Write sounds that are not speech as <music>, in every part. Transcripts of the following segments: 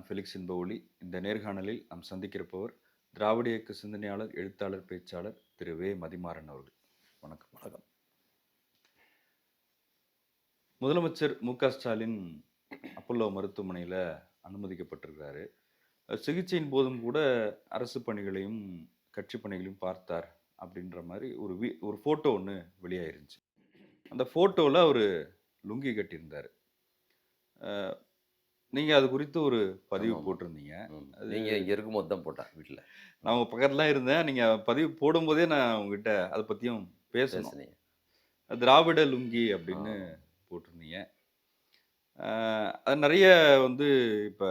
நான் ஃபெலிக்ஸ் இன்பஒளி இந்த நேர்காணலில் நாம் சந்திக்கிறப்பவர் திராவிட இயக்க சிந்தனையாளர் எழுத்தாளர் பேச்சாளர் திரு. வே. மதிமாறன் அவர்கள். வணக்கம். வணக்கம். முதலமைச்சர் மு. க. ஸ்டாலின் அப்பல்லோ மருத்துவமனையில் அனுமதிக்கப்பட்டிருக்கிறாரு. சிகிச்சையின் போதும் கூட அரசு பணிகளையும் கட்சி பணிகளையும் பார்த்தார் அப்படின்ற மாதிரி ஒரு வி ஒரு ஃபோட்டோ ஒன்று வெளியாயிருந்துச்சு. அந்த ஃபோட்டோவில் அவர் லுங்கி கட்டியிருந்தார். நீங்கள் அது குறித்து ஒரு பதிவு. போட்டிருந்தீங்க. ம். நீங்க இங்க இருக்கும்போது தான் போட்டேன் வீட்டுல நான் உங்கள் பக்கத்துல இருந்தேன். நீங்கள் பதிவு போடும்போதே நான் உங்ககிட்ட அதை பற்றியும் பேசுனீங்க. திராவிட லுங்கி அப்படின்னு போட்டிருந்தீங்க. அது நிறைய வந்து இப்போ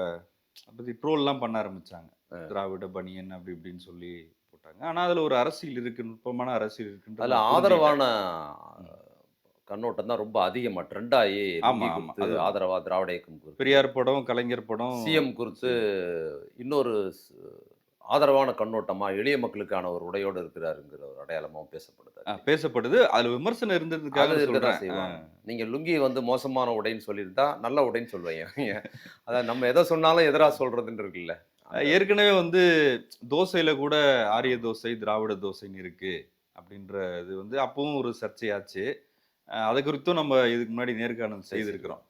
பற்றி ட்ரோல்லாம் பண்ண ஆரம்பிச்சாங்க. திராவிட பனியன் அப்படி இப்படின்னு சொல்லி போட்டாங்க. ஆனால் அதில் ஒரு அரசியல் இருக்கு நுட்பமான அரசியல் அதுல நான் ஆதரவான கண்ணோட்டம் தான் ரொம்ப அதிகமா. ட்ரெண்ட் ஆகி ஆமா, லுங்கி ஆமா. குறித்து அது- ஆதரவா திராவிட இயக்கம் குறித்து. பெரியார் படம் கலைஞர் படம் சிஎம் குறித்து இன்னொரு ஆதரவான கண்ணோட்டமா எளிய மக்களுக்கான ஒரு உடையோடு இருக்கிறாருங்கிற ஒரு அடையாளமாவும் பேசப்படுது பேசப்படுது. அதுல விமர்சனம் இருந்ததுக்காக அது இருக்கதான் சொல்றேன் செய்வாங்க. நீங்க லுங்கி வந்து மோசமான உடைன்னு சொல்லியிருந்தா நல்ல உடைன்னு சொல்லுவீங்க. அதான் நம்ம எதை சொன்னாலும் எதிரா சொல்றதுன்னு இருக்குல்ல. ஏற்கனவே வந்து தோசையில கூட ஆரிய தோசை திராவிட தோசைன்னு இருக்கு. அப்படின்ற இது வந்து அப்பவும் ஒரு சர்ச்சையாச்சு. அது குறித்தும் நம்ம இதுக்கு முன்னாடி நேர்காணல் செய்திருக்கிறோம்.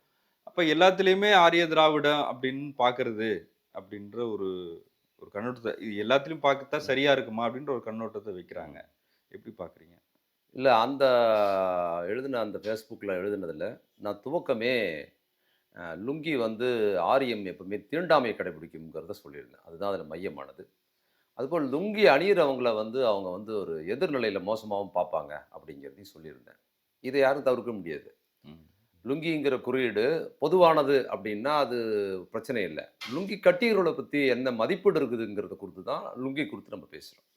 அப்ப எல்லாத்துலயுமே ஆரிய திராவிடம் அப்படின்னு பாக்குறது அப்படின்ற ஒரு ஒரு கண்ணோட்டத்தை இது எல்லாத்துலயும் பார்க்கத்தான் சரியா இருக்குமா அப்படின்ற ஒரு கண்ணோட்டத்தை வைக்கிறாங்க. எப்படி பாக்குறீங்க? இல்ல அந்த எழுதின அந்த ஃபேஸ்புக்கில் எழுதுனதுல நான் துவக்கமே லுங்கி வந்து ஆரியம் எப்பவுமே தீண்டாமையை கடைபிடிக்குங்கிறத சொல்லியிருந்தேன். அதுதான் அதில் மையமானது. அதுபோல் லுங்கி அணியிறவங்கள வந்து அவங்க வந்து ஒரு எதிர்நிலையில் மோசமாகவும் பார்ப்பாங்க அப்படிங்கிறதையும் சொல்லியிருந்தேன். இதை யாரும் தவிர்க்க முடியாது. லுங்கிங்கிற குறியீடு பொதுவானது அப்படின்னா அது பிரச்சனை இல்லை. லுங்கி கட்டியவர்களை பற்றி என்ன மதிப்பீடு இருக்குதுங்கிறத குறித்து தான் லுங்கி குறித்து நம்ம பேசுகிறோம்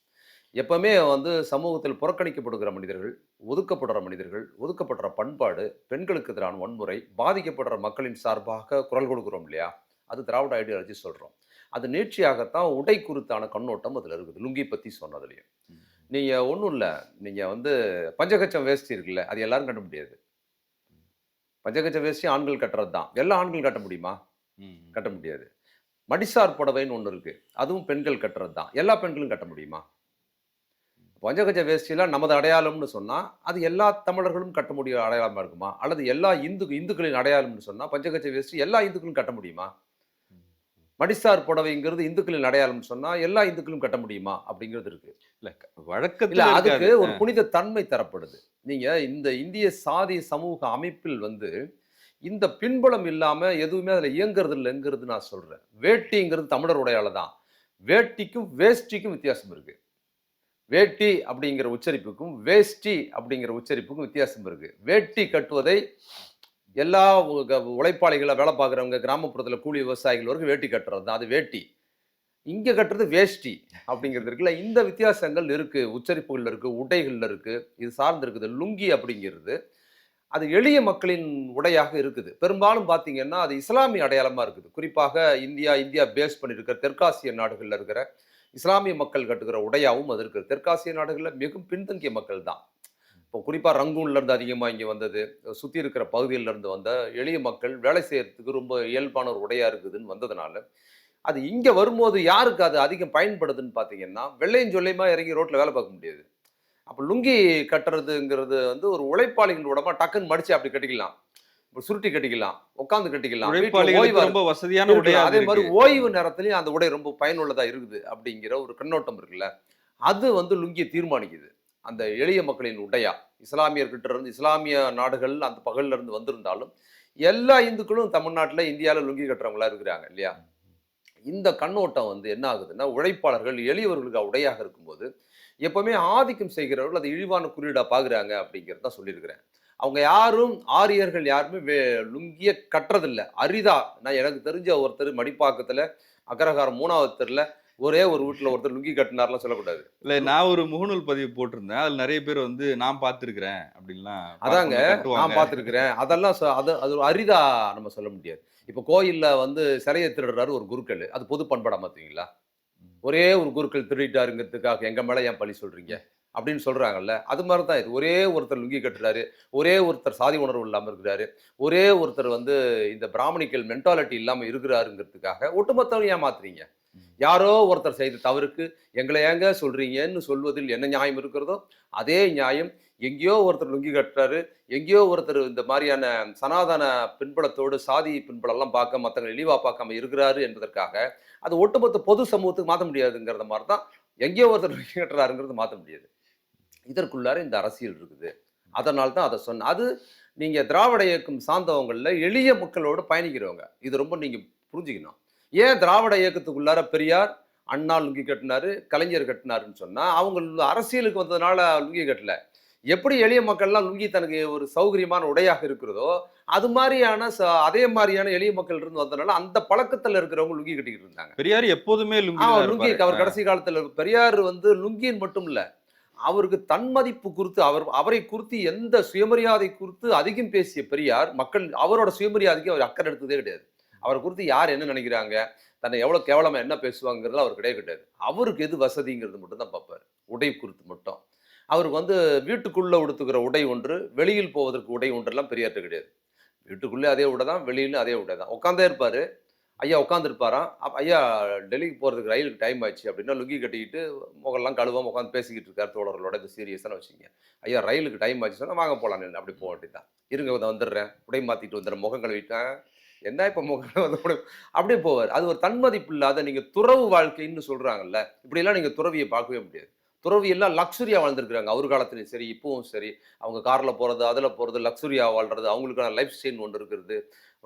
எப்பவுமே வந்து சமூகத்தில் புறக்கணிக்கப்படுகிற மனிதர்கள் ஒதுக்கப்படுற மனிதர்கள் ஒதுக்கப்படுற பண்பாடு பெண்களுக்கு எதிரான வன்முறை பாதிக்கப்படுற மக்களின் சார்பாக குரல் கொடுக்குறோம் இல்லையா? அது திராவிட ஐடியாலஜி சொல்கிறோம் அது நீட்சியாகத்தான் உடை குறித்தான கண்ணோட்டம் அதில் இருக்குது. லுங்கி பற்றி சொன்னதுலையும். நீங்கள் ஒன்றும் இல்லை. நீங்கள் வந்து பஞ்சகச்சம் வேஷ்டி இருக்குல்ல அது எல்லாரும் கட்ட முடியாது. பஞ்சகச்ச வேஷ்டி ஆண்கள் கட்டுறது தான் எல்லா ஆண்களும் கட்ட முடியுமா. கட்ட முடியாது. மடிசார் புடவைன்னு ஒன்று இருக்கு. அதுவும் பெண்கள் கட்டுறது தான் எல்லா பெண்களும் கட்ட முடியுமா? பஞ்சகஜ வேஷ்டிலாம் நமது அடையாளம்னு சொன்னால் அது எல்லா தமிழர்களும் கட்ட முடிய அடையாளமாக இருக்குமா? அல்லது எல்லா இந்து இந்துக்களின் அடையாளம்னு சொன்னால் பஞ்சகஜ வேஷ்டி எல்லா இந்துக்களும் கட்ட முடியுமா? மடிசார் புடவைங்கிறது இந்துக்களின் அடையாளம்னு சொன்னால் எல்லா இந்துக்களும் கட்ட முடியுமா? அப்படிங்கிறது இருக்கு. இல்ல வழக்கத்துல அதுக்கு. ஒரு புனித தன்மை தரப்படுது. நீங்க இந்த இந்திய சாதி சமூக அமைப்பில் வந்து இந்த பின்புலம் இல்லாம எதுவுமே அதுல இயங்குறது இல்லைங்கிறது நான் சொல்றேன். வேட்டிங்கிறது தமிழர் உடையால தான். வேட்டிக்கும் வேஷ்டிக்கும் வித்தியாசம் இருக்கு. வேட்டி அப்படிங்கிற உச்சரிப்புக்கும் வேஷ்டி அப்படிங்கிற உச்சரிப்புக்கும் வித்தியாசம் இருக்கு. வேட்டி கட்டுவதை எல்லா உழைப்பாளிகளை வேலை பார்க்குறவங்க கிராமப்புறத்தில் கூலி விவசாயிகள் வரைக்கும் வேட்டி கட்டுறது தான். அது வேட்டி. இங்கே கட்டுறது வேஷ்டி அப்படிங்கிறது இருக்குல்ல. இந்த வித்தியாசங்கள் இருக்குது உச்சரிப்புகளில் இருக்குது உடைகளில் இருக்குது இது சார்ந்து இருக்குது. லுங்கி அப்படிங்கிறது அது எளிய மக்களின் உடையாக இருக்குது. பெரும்பாலும் பார்த்தீங்கன்னா அது இஸ்லாமிய அடையாளமாக இருக்குது. குறிப்பாக இந்தியா இந்தியா பேஸ் பண்ணியிருக்கிற தெற்காசிய நாடுகளில் இருக்கிற இஸ்லாமிய மக்கள் கட்டுகிற உடையாகவும் அது இருக்குது. தெற்காசிய நாடுகளில் மிகவும் பின்தங்கிய மக்கள் தான் இப்போ குறிப்பாக ரங்கூன்ல இருந்து அதிகமாக இங்கே வந்தது சுற்றி இருக்கிற பகுதியில இருந்து வந்த எளிய மக்கள் வேலை செய்யறதுக்கு ரொம்ப இயல்பான ஒரு உடையா இருக்குதுன்னு வந்ததுனால அது இங்க வரும்போது யாருக்கு அது அதிகம் பயன்படுதுன்னு பார்த்தீங்கன்னா வெள்ளையும் சொல்லையுமா இறங்கி ரோட்ல வேலை பார்க்க முடியாது அப்போ லுங்கி கட்டுறதுங்கிறது வந்து ஒரு உழைப்பாளிகள் உடம்பா டக்குன்னு மடிச்சு அப்படி கட்டிக்கலாம் சுருட்டி கட்டிக்கலாம் உட்காந்து கட்டிக்கலாம் ரொம்ப வசதியான. உடையா அதே மாதிரி. ஓய்வு நேரத்துலயும் அந்த உடை ரொம்ப பயனுள்ளதா இருக்குது அப்படிங்கிற ஒரு கண்ணோட்டம் இருக்குல்ல அது வந்து லுங்கியை தீர்மானிக்குது அந்த எளிய மக்களின் உடையா? இஸ்லாமியர்கிட்ட இருந்து இஸ்லாமிய நாடுகள் அந்த பகல்ல இருந்து வந்திருந்தாலும் எல்லா இந்துக்களும் தமிழ்நாட்டில் இந்தியாவில் லுங்கி கட்டுறவங்களா இருக்கிறாங்க இல்லையா? இந்த கண்ணோட்டம் வந்து என்ன ஆகுதுன்னா உழைப்பாளர்கள் எளியவர்களுக்கு உடையாக இருக்கும்போது எப்பவுமே ஆதிக்கம் செய்கிறவர்கள் அதை இழிவான குறியீடாக பார்க்குறாங்க அப்படிங்கிறத சொல்லியிருக்கிறேன். அவங்க யாரும் ஆரியர்கள் யாருமே வே- லுங்கிய கட்டுறதில்ல. அரிதா நான் எனக்கு தெரிஞ்ச ஒருத்தர் மடிப்பாக்கத்தில் அக்ரஹாரம் மூணாவது தெருல ஒரே ஒரு வீட்டுல ஒருத்தர் லுங்கி கட்டினார்லாம் சொல்லக்கூடாது. இல்ல நான் ஒரு முகநூல் பதிவு போட்டிருந்தேன். அதுல நிறைய பேர் வந்து நான் பார்த்திருக்கிறேன் அப்படின்லாம் அதாங்க நான். பார்த்துருக்கிறேன். அதெல்லாம் அது அது அரிதா நம்ம சொல்ல முடியாது. இப்போ கோயில்ல வந்து சிலையை திருடுறாரு ஒரு குருக்கள். அது பொது பண்பாடா மாத்துவீங்களா? ஒரே ஒரு குருக்கள் திருடிட்டாருங்கிறதுக்காக எங்க மேல ஏன் பழி சொல்றீங்க? அப்படின்னு சொல்றாங்கல்ல அது மாதிரி தான் இது. ஒரே ஒருத்தர் லுங்கி கட்டுறாரு ஒரே ஒருத்தர் சாதி உணர்வு இல்லாமல் இருக்கிறாரு ஒரே ஒருத்தர் வந்து இந்த பிராமணிக்கல் மென்டாலிட்டி இல்லாமல் இருக்கிறாருங்கிறதுக்காக ஒட்டுமொத்தம் ஏமாத்துறீங்க யாரோ ஒருத்தர் செய்த தவறுக்கு எங்களை ஏங்க சொல்றீங்கன்னு சொல்வதில் என்ன நியாயம் இருக்கிறதோ அதே நியாயம். எங்கேயோ ஒருத்தர் லுங்கி கட்டுறாரு. எங்கேயோ ஒருத்தர் இந்த மாதிரியான சனாதன பின்பலத்தோடு சாதி பின்பலம்லாம் பார்க்க மற்றவங்க இழிவாக பார்க்காம இருக்கிறாரு என்பதற்காக அது ஒட்டுமொத்த பொது சமூகத்துக்கு மாற்ற முடியாதுங்கிறத மாதிரி தான் எங்கேயோ ஒருத்தர் லுங்கி கட்டுறாருங்கிறது மாற்ற முடியாது. இதற்குள்ளார இந்த அரசியல் இருக்குது. அதனால தான் அதை சொன்னேன் அது நீங்கள் திராவிட இயக்கம் சார்ந்தவங்களில் எளிய மக்களோடு பயணிக்கிறவங்க. இது ரொம்ப நீங்கள் புரிஞ்சுக்கணும். ஏன் திராவிட இயக்கத்துக்குள்ளார பெரியார் அண்ணா லுங்கி கட்டினாரு கலைஞர் கட்டினாருன்னு சொன்னா அவங்க அரசியலுக்கு வந்ததுனால லுங்கி கட்டல. எப்படி எளிய மக்கள்லாம் லுங்கி தனக்கு ஒரு சௌகரியமான உடையாக இருக்கிறதோ அது மாதிரியான அதே மாதிரியான எளிய மக்கள் இருந்து வந்ததுனால அந்த பழக்கத்துல இருக்கிறவங்க லுங்கி கட்டிக்கிட்டு இருந்தாங்க. பெரியார் எப்போதுமே லுங்கி. அவர் கடைசி காலத்துல பெரியார் வந்து லுங்கின்னு மட்டும் இல்ல அவருக்கு தன்மதிப்பு குறித்து அவர் அவரை குறித்து எந்த சுயமரியாதை குறித்து அதிகம் பேசிய பெரியார் மக்கள் அவரோட சுயமரியாதைக்கு அவர் அக்கறை எடுத்ததே கிடையாது. அவரை குறித்து யார் என்ன நினைக்கிறாங்க? தன்னை எவ்வளோ கேவலமாக என்ன பேசுவாங்கிறதுல அவர் கிடையாது கிடையாது. அவருக்கு எது வசதிங்கிறது மட்டும் தான் பார்ப்பார். உடை குறித்து மட்டும். அவருக்கு வந்து வீட்டுக்குள்ளே உடுத்துக்கிற உடை ஒன்று வெளியில் போவதற்கு உடை ஒன்றுலாம் பெரியாட்டு கிடையாது. வீட்டுக்குள்ளே அதே உடை தான் வெளியிலும் அதே உடை தான். உட்காந்தே இருப்பார். ஐயா உட்காந்துருப்பாராம் அப்போ ஐயா டெல்லிக்கு போகிறதுக்கு ரயிலுக்கு டைம் ஆயிடுச்சு அப்படின்னா லுங்கி கட்டிக்கிட்டு முகெல்லாம் கழுவாம உட்காந்து பேசிக்கிட்டு இருக்கார் தோழர்களோட இது சீரியஸான வச்சுங்க ஐயா ரயிலுக்கு டைம் ஆச்சு சொன்னால் வாங்க போகலாம் அப்படி போக வேண்டியதான் இருங்க நான் வந்துடுறேன். உடை மாற்றிட்டு வந்துடுறேன். முகம் கழுவிட்டேன். என்ன இப்போ முகம் வந்து அப்படியே போவார். அது ஒரு தன்மதிப்பு இல்லாத நீங்கள் துறவு வாழ்க்கைன்னு சொல்கிறாங்கல்ல இப்படியெல்லாம் நீங்கள் துறவியை பார்க்கவே முடியாது. துறவி எல்லாம் லக்ஸுரியாக வாழ்ந்துருக்குறாங்க. அவர் காலத்துலையும் சரி இப்பவும் சரி. அவங்க காரில் போகிறது அதில் போகிறது லக்ஸுரியாக வாழ்றது அவங்களுக்கான லைஃப் ஸ்டைல் ஒன்று இருக்கிறது.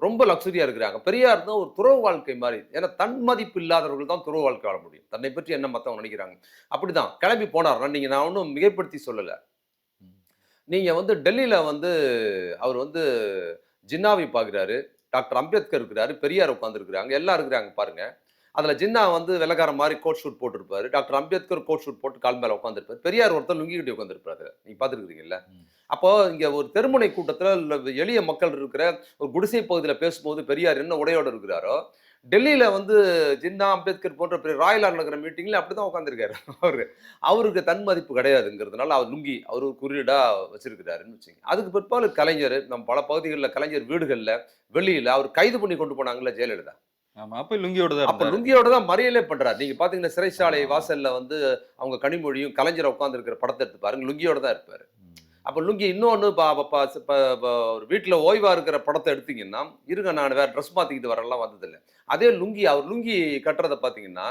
ரொம்ப லக்ஸுரியாக இருக்கிறாங்க. பெரியார் தான் ஒரு துறவு வாழ்க்கை மாதிரி. ஏன்னா தன் மதிப்பு இல்லாதவர்கள் தான் துறவு வாழ்க்கை வாழ முடியும். தன்னை பற்றி என்ன மற்றவங்க நினைக்கிறாங்க? அப்படிதான். கிளம்பி போனார்னா நீங்கள் நான் ஒன்றும் மிகைப்படுத்தி சொல்லலை. நீங்கள் வந்து டெல்லியில் வந்து அவர் வந்து ஜின்னாவை பார்க்குறாரு டாக்டர் அம்பேத்கர் இருக்கிறாரு பெரியார் உட்காந்துருக்குறாங்க எல்லாம் இருக்கிறாங்க பாருங்க. அதில் ஜின்னா வந்து வெள்ளக்கார மாதிரி கோட் ஷூட் போட்டிருப்பாரு. டாக்டர் அம்பேத்கர் கோட் ஷூட் போட்டு கால் மேலே உட்காந்துருப்பாரு பெரியார் ஒருத்தர் லுங்கி கட்டி உட்காந்துருப்பாரு நீங்கள் பார்த்துருக்கீங்கல்ல ம். அப்போ இங்கே ஒரு தெருமுனை கூட்டத்தில் எளிய மக்கள் இருக்கிற ஒரு குடிசை பகுதியில் பேசும்போது பெரியார் என்ன உடையோடு இருக்கிறாரோ டெல்லியில் வந்து ஜின்னா அம்பேத்கர் போன்ற பெரிய ராயலா நடக்கிற மீட்டிங்கில் அப்படி தான் உட்காந்துருக்காரு <laughs> அவரு. அவருக்கு தன் மதிப்பு கிடையாதுங்கிறதுனால அவர் லுங்கி அவர் ஒரு குறியீடா வச்சிருக்கிறாருன்னு வச்சுங்க அதுக்கு பிற்பாடு கலைஞர் நம்ம பல பகுதிகளில் கலைஞர் வீடுகளில் வெளியில அவர் கைது பண்ணி கொண்டு போனாங்கல்ல ஜெயலலிதா. ஆமா அப்ப லுங்கியோட தான் அப்ப. லுங்கியோட தான் மறியலே பண்றாரு. நீங்க பாத்தீங்கன்னா சிறைச்சாலை வாசல்ல வந்து அவங்க கனிமொழியும் கலைஞர் உட்கார்ந்து இருக்கிற படத்தை எடுத்து பாருங்க லுங்கியோட தான் இருப்பாரு. அப்ப லுங்கி ப- ஒரு வீட்டுல ஓய்வா இருக்கிற படத்தை எடுத்தீங்கன்னா இருங்க நான் வேற ட்ரெஸ் மாத்திக்கிட்டு வரலாம் வந்ததில்லை. அதே லுங்கி அவர் லுங்கி கட்டுறதை பாத்தீங்கன்னா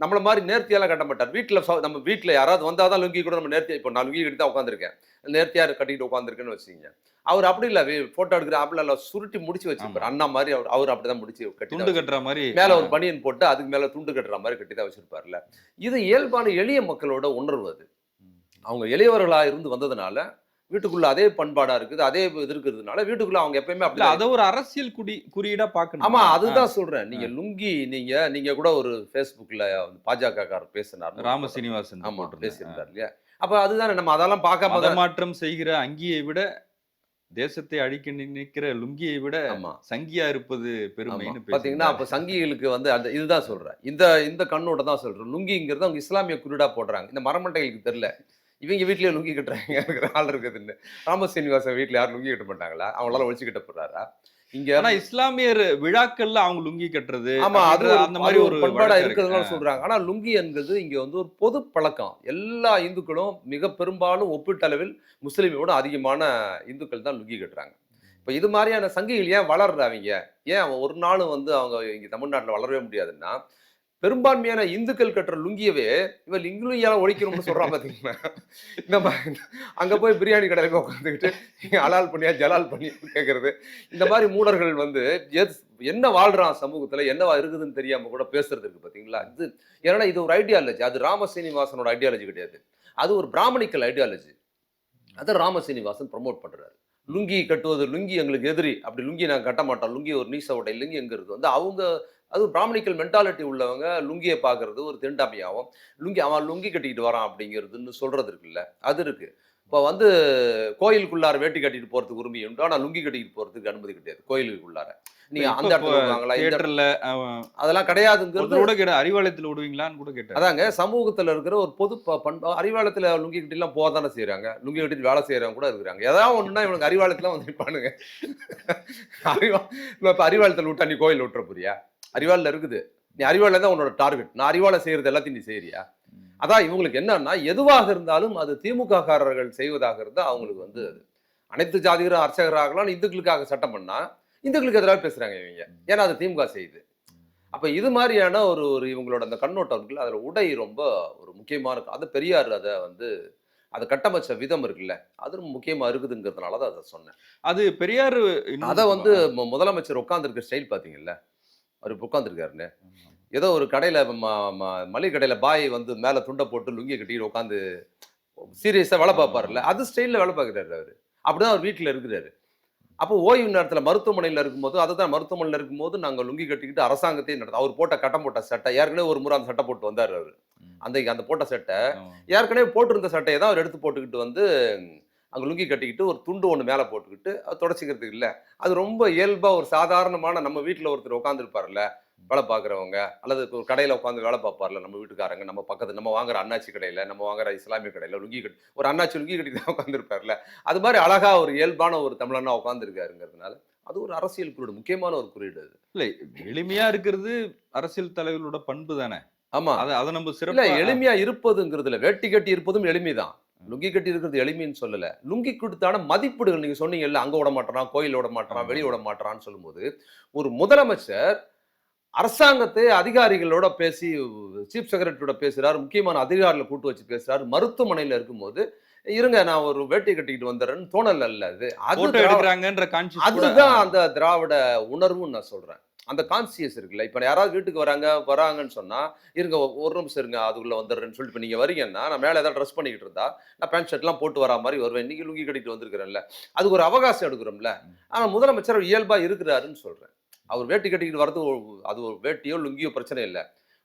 நம்மள மாதிரி நேர்த்தியெல்லாம் கட்ட மாட்டார். வீட்டுல நம்ம வீட்டுல யாராவது வந்தாதான் லுங்கி கூட நம்ம நேர்த்தியா இப்போ நான் லுங்கி கட்டி தான் உட்காந்துருக்கேன் நேர்த்தியா கட்டிக்கிட்டு உட்காந்துருக்கேன்னு வச்சுக்கோங்க. அவர் அப்படி இல்ல போட்டோ எடுக்கிற ஆப்பிள் எல்லாம் சுருட்டி முடிச்சு வச்சிருப்பாரு. அண்ணா மாதிரி அவர் அவர் அப்படிதான் முடிச்சு கட்டி துண்டு கட்டுற மாதிரி மேல ஒரு பனியன் போட்டு அதுக்கு மேல துண்டு கட்டுற மாதிரி கட்டி தான் வச்சிருப்பாருல்ல. இது இயல்பான எளிய மக்களோட உணர்வு அது. அவங்க எளியவர்களா இருந்து வந்ததுனால வீட்டுக்குள்ள அதே பண்பாடா இருக்குது அதே இது இருக்கிறதுனால வீட்டுக்குள்ள அவங்க எப்பயுமே அப்படி அத ஒரு அரசியல் குடி குறியீடா பாக்கணும் ஆமா அதுதான் சொல்றேன். நீங்க லுங்கி நீங்க நீங்க கூட ஒரு Facebookல பாஜக காரர் பேசினார் ராம சீனிவாசன் ஆமா. பேசியிருந்தார் இல்லையா? அப்ப அதுதானே நம்ம அதெல்லாம் பார்க்காம தான் மதமாற்றம் செய்கிற அங்கியை விட தேசத்தை அழிக்க நினைக்கிற லுங்கியை விட ஆமா. சங்கியா இருப்பது. பெருமைன்னு பாத்தீங்கன்னா அப்ப சங்கிகளுக்கு வந்து அந்த இதுதான் சொல்றேன். இந்த இந்த கண்ணோட தான் சொல்றேன் லுங்கிங்கிறது அவங்க இஸ்லாமிய குறியீடா போடுறாங்க. இந்த மரமண்டைகளுக்கு தெரியல. இவங்க வீட்லயே லுங்கி கட்டுறாங்க ஆள் இருக்குதுன்னு ராம சீனிவாசன் வீட்ல யாரும் லுங்கி கட்ட மாட்டாங்களா? அவங்களால ஒழிச்சு கட்ட போறாரா? இங்க ஆனா இஸ்லாமியர் விழாக்கள்ல அவங்க லுங்கி கட்டுறது ஆமா அது அந்த மாதிரி ஒரு பண்பாடா இருக்கிறதுனால இருக்கு. சொல்றாங்க. ஆனா லுங்கி என்கிறது இங்க வந்து ஒரு பொது பழக்கம். எல்லா இந்துக்களும் மிக பெரும்பாலும் ஒப்பீட்டளவில் முஸ்லீமோட அதிகமான இந்துக்கள் தான் லுங்கி கட்டுறாங்க. இப்போ இது மாதிரியான சங்கிகள் ஏன் வளர்றாங்க? ஏன் ஒரு நாளும் வந்து அவங்க இங்க தமிழ்நாட்டுல வளரவே முடியாதுன்னா பெரும்பான்மையான இந்துக்கள் கட்டுற லுங்கியவே இவன் லிங்குலியால ஒழிக்கணும்னு சொல்றான் பாத்தீங்கன்னா இந்த மாதிரி அங்க போய் பிரியாணி கடையில் போய் உட்காந்துக்கிட்டு அலால் பண்ணியா ஜலால் பண்ணி கேட்கறது இந்த மாதிரி மூடர்கள் வந்து என்ன வாழ்றான் சமூகத்துல என்னவா இருக்குதுன்னு தெரியாம கூட பேசுறது இருக்கு பாத்தீங்களா? இது ஏன்னா இது ஒரு ஐடியாலஜி அது ராம சீனிவாசனோட ஐடியாலஜி கிடையாது. அது ஒரு பிராமணிக்கல் ஐடியாலஜி அதை ராம சீனிவாசன் ப்ரமோட் பண்றாரு. லுங்கி கட்டுவது லுங்கி எங்களுக்கு எதிரி. அப்படி லுங்கி நாங்கள் கட்ட மாட்டோம். லுங்கி ஒரு நீச உடை லுங்கிங்கிறது வந்து அவங்க அது பிராமணிக்கல் மென்டாலிட்டி உள்ளவங்க லுங்கியை பார்க்கறது ஒரு திண்டாமையாகும் லுங்கி அவன் லுங்கி கட்டிக்கிட்டு வரான் அப்படிங்கிறதுன்னு சொல்றது இருக்குல்ல அது இருக்கு. இப்போ வந்து கோயிலுக்குள்ளார வேட்டி கட்டிட்டு போறதுக்கு உரிமை உண்டு? ஆனா லுங்கி கட்டிட்டு போறதுக்கு அனுமதி கிடையாது கோயிலுக்குள்ளார. நீங்க அந்த இடத்துல அதெல்லாம் கிடையாதுங்கிறது கூட கேட்ட அறிவாலயத்துல விடுவீங்களான்னு கூட கேட்டார் அதாங்க சமூகத்துல இருக்கிற ஒரு பொது பண்பு அறிவாலயத்துல லுங்கி கட்டிலாம் போக தானே செய்யறாங்க லுங்கி கட்டிட்டு வேலை செய்யறவங்க கூட இருக்கிறாங்க. ஏதாவது ஒண்ணுன்னா இவனுக்கு அறிவாலயத்துல வந்து நிற்பானுங்க அறிவா இப்ப அறிவாலயத்துல விட்டா நீ கோயில் விட்டுற போறியா? அறிவாளில் இருக்குது. நீ அறிவாளில் தான் உன்னோட டார்கெட் நான் அறிவாளை செய்யறது எல்லாத்தையும் நீ செய்யறியா? அதான் இவங்களுக்கு என்னன்னா எதுவாக இருந்தாலும் அது திமுக காரர்கள் செய்வதாக இருந்தா அவங்களுக்கு வந்து அது. அனைத்து ஜாதிகரும் அர்ச்சகராகலாம் இந்துக்களுக்காக சட்டம் பண்ணா இந்துக்களுக்கு எதிராக பேசுறாங்க இவங்க. ஏன்னா அது திமுக செய்யுது. அப்ப இது மாதிரியான ஒரு ஒரு இவங்களோட அந்த கண்ணோட்டம் இருக்குல்ல அதுல உடை ரொம்ப ஒரு முக்கியமா இருக்கும் அது பெரியார் அதை வந்து அதை கட்டமைச்ச விதம் இருக்குல்ல அது ரொம்ப முக்கியமா இருக்குதுங்கிறதுனால தான் அதை சொன்னேன். அது பெரியார் அதை வந்து முதலமைச்சர் உட்காந்துருக்க ஸ்டைல் பாத்தீங்கல்ல அவர் இப்போ உட்காந்துருக்காருன்னு ஏதோ ஒரு கடையில மளிகை கடையில பாய் வந்து மேல துண்டை போட்டு லுங்கி கட்டிட்டு உட்காந்து சீரியஸா வேலை பார்ப்பாருல்ல. அது ஸ்டைல்ல வேலை பார்க்குறாரு அவரு. அப்படிதான் அவர் வீட்டுல இருக்கிறாரு. அப்போ ஓய்வு நேரத்துல மருத்துவமனையில இருக்கும்போது அதுதான் மருத்துவமனையில இருக்கும்போது நாங்க லுங்கி கட்டிக்கிட்டு அரசாங்கத்தையும் நடத்த அவர் போட்ட கட்டம் போட்ட சட்டை ஏற்கனவே ஒரு முறை அந்த சட்டை போட்டு வந்தாரு அவரு. அந்த அந்த போட்ட சட்டை. ஏற்கனவே போட்டிருந்த சட்டையை தான் அவர் எடுத்து போட்டுக்கிட்டு வந்து அங்கே லுங்கி கட்டிக்கிட்டு ஒரு துண்டு ஒன்று மேலே போட்டுக்கிட்டு அது தொடச்சிக்கிறதுக்கு இல்லை. அது ரொம்ப இயல்பாக ஒரு சாதாரணமான நம்ம வீட்டில் ஒருத்தர் உட்காந்துருப்பார்ல வேலை பார்க்குறவங்க அல்லது ஒரு கடையில் உட்காந்து வேலை பார்ப்பார்ல நம்ம வீட்டுக்காரங்க நம்ம பக்கத்து நம்ம வாங்குற அண்ணாச்சி கடையில் நம்ம வாங்குற இஸ்லாமிய கடையில் லுங்கி கட்டி ஒரு அண்ணாச்சி லுங்கி கட்டி தான் உட்காந்துருப்பார்ல அது மாதிரி அழகா ஒரு இயல்பான ஒரு தமிழனா உட்காந்துருக்காருங்கிறதுனால அது ஒரு அரசியல் குறியீடு முக்கியமான ஒரு குறியீடு அது. இல்ல எளிமையா இருக்கிறது அரசியல் தலைவர்களோட பண்பு தானே? ஆமா. அதை அதை நம்ம சிறப்பா எளிமையா இருப்பதுங்கிறதுல வேட்டி கட்டி இருப்பதும் எளிமைதான். லுங்கி கட்டி இருக்கிறது எளிமைன்னு சொல்லல. லுங்கி கொடுத்தான மதிப்பீடுகள் நீங்க சொன்னீங்கல்ல அங்க விட மாட்டான் கோயில் விட மாட்டான் வெளிய விட மாட்டான்னு சொல்லும்போது ஒரு முதலமைச்சர் அரசாங்கத்தை அதிகாரிகளோட பேசி சீஃப் செக்ரட்டரியோட பேசுறாரு முக்கியமான அதிகாரிகளை கூட்டு வச்சு பேசுறாரு மருத்துவமனையில இருக்கும்போது இருங்க நான் ஒரு வேட்டி கட்டிக்கிட்டு வந்துடுறேன்னு தோணல இல்ல அது அதுதான் அந்த திராவிட உணர்வுன்னு நான் சொல்றேன். அந்த கான்சியஸ் இருக்குல்ல. இப்ப யாராவது வீட்டுக்கு வராங்க வராங்கன்னு சொன்னா இருங்க ஒரு நிமிஷம் இருங்க அதுக்குள்ள வந்துடுறேன்னு சொல்லிட்டு இப்ப நீங்க வரீங்கன்னா நான் மேல ஏதாவது ட்ரெஸ் பண்ணிக்கிட்டு இருந்தா நான் பேண்ட் ஷர்ட்லாம் போட்டு வரா மாதிரி வருவேன். இன்னைக்கு லுங்கி கட்டிட்டு வந்திருக்கிறேன்ல. அதுக்கு ஒரு அவகாசம் எடுக்கிறோம்ல. ஆனா முதலமைச்சர் இயல்பா இருக்கிறாருன்னு சொல்றேன். அவர் வேட்டி கட்டிக்கிட்டு வரது அது ஒரு வேட்டியோ லுங்கியோ பிரச்சனை இல்லை.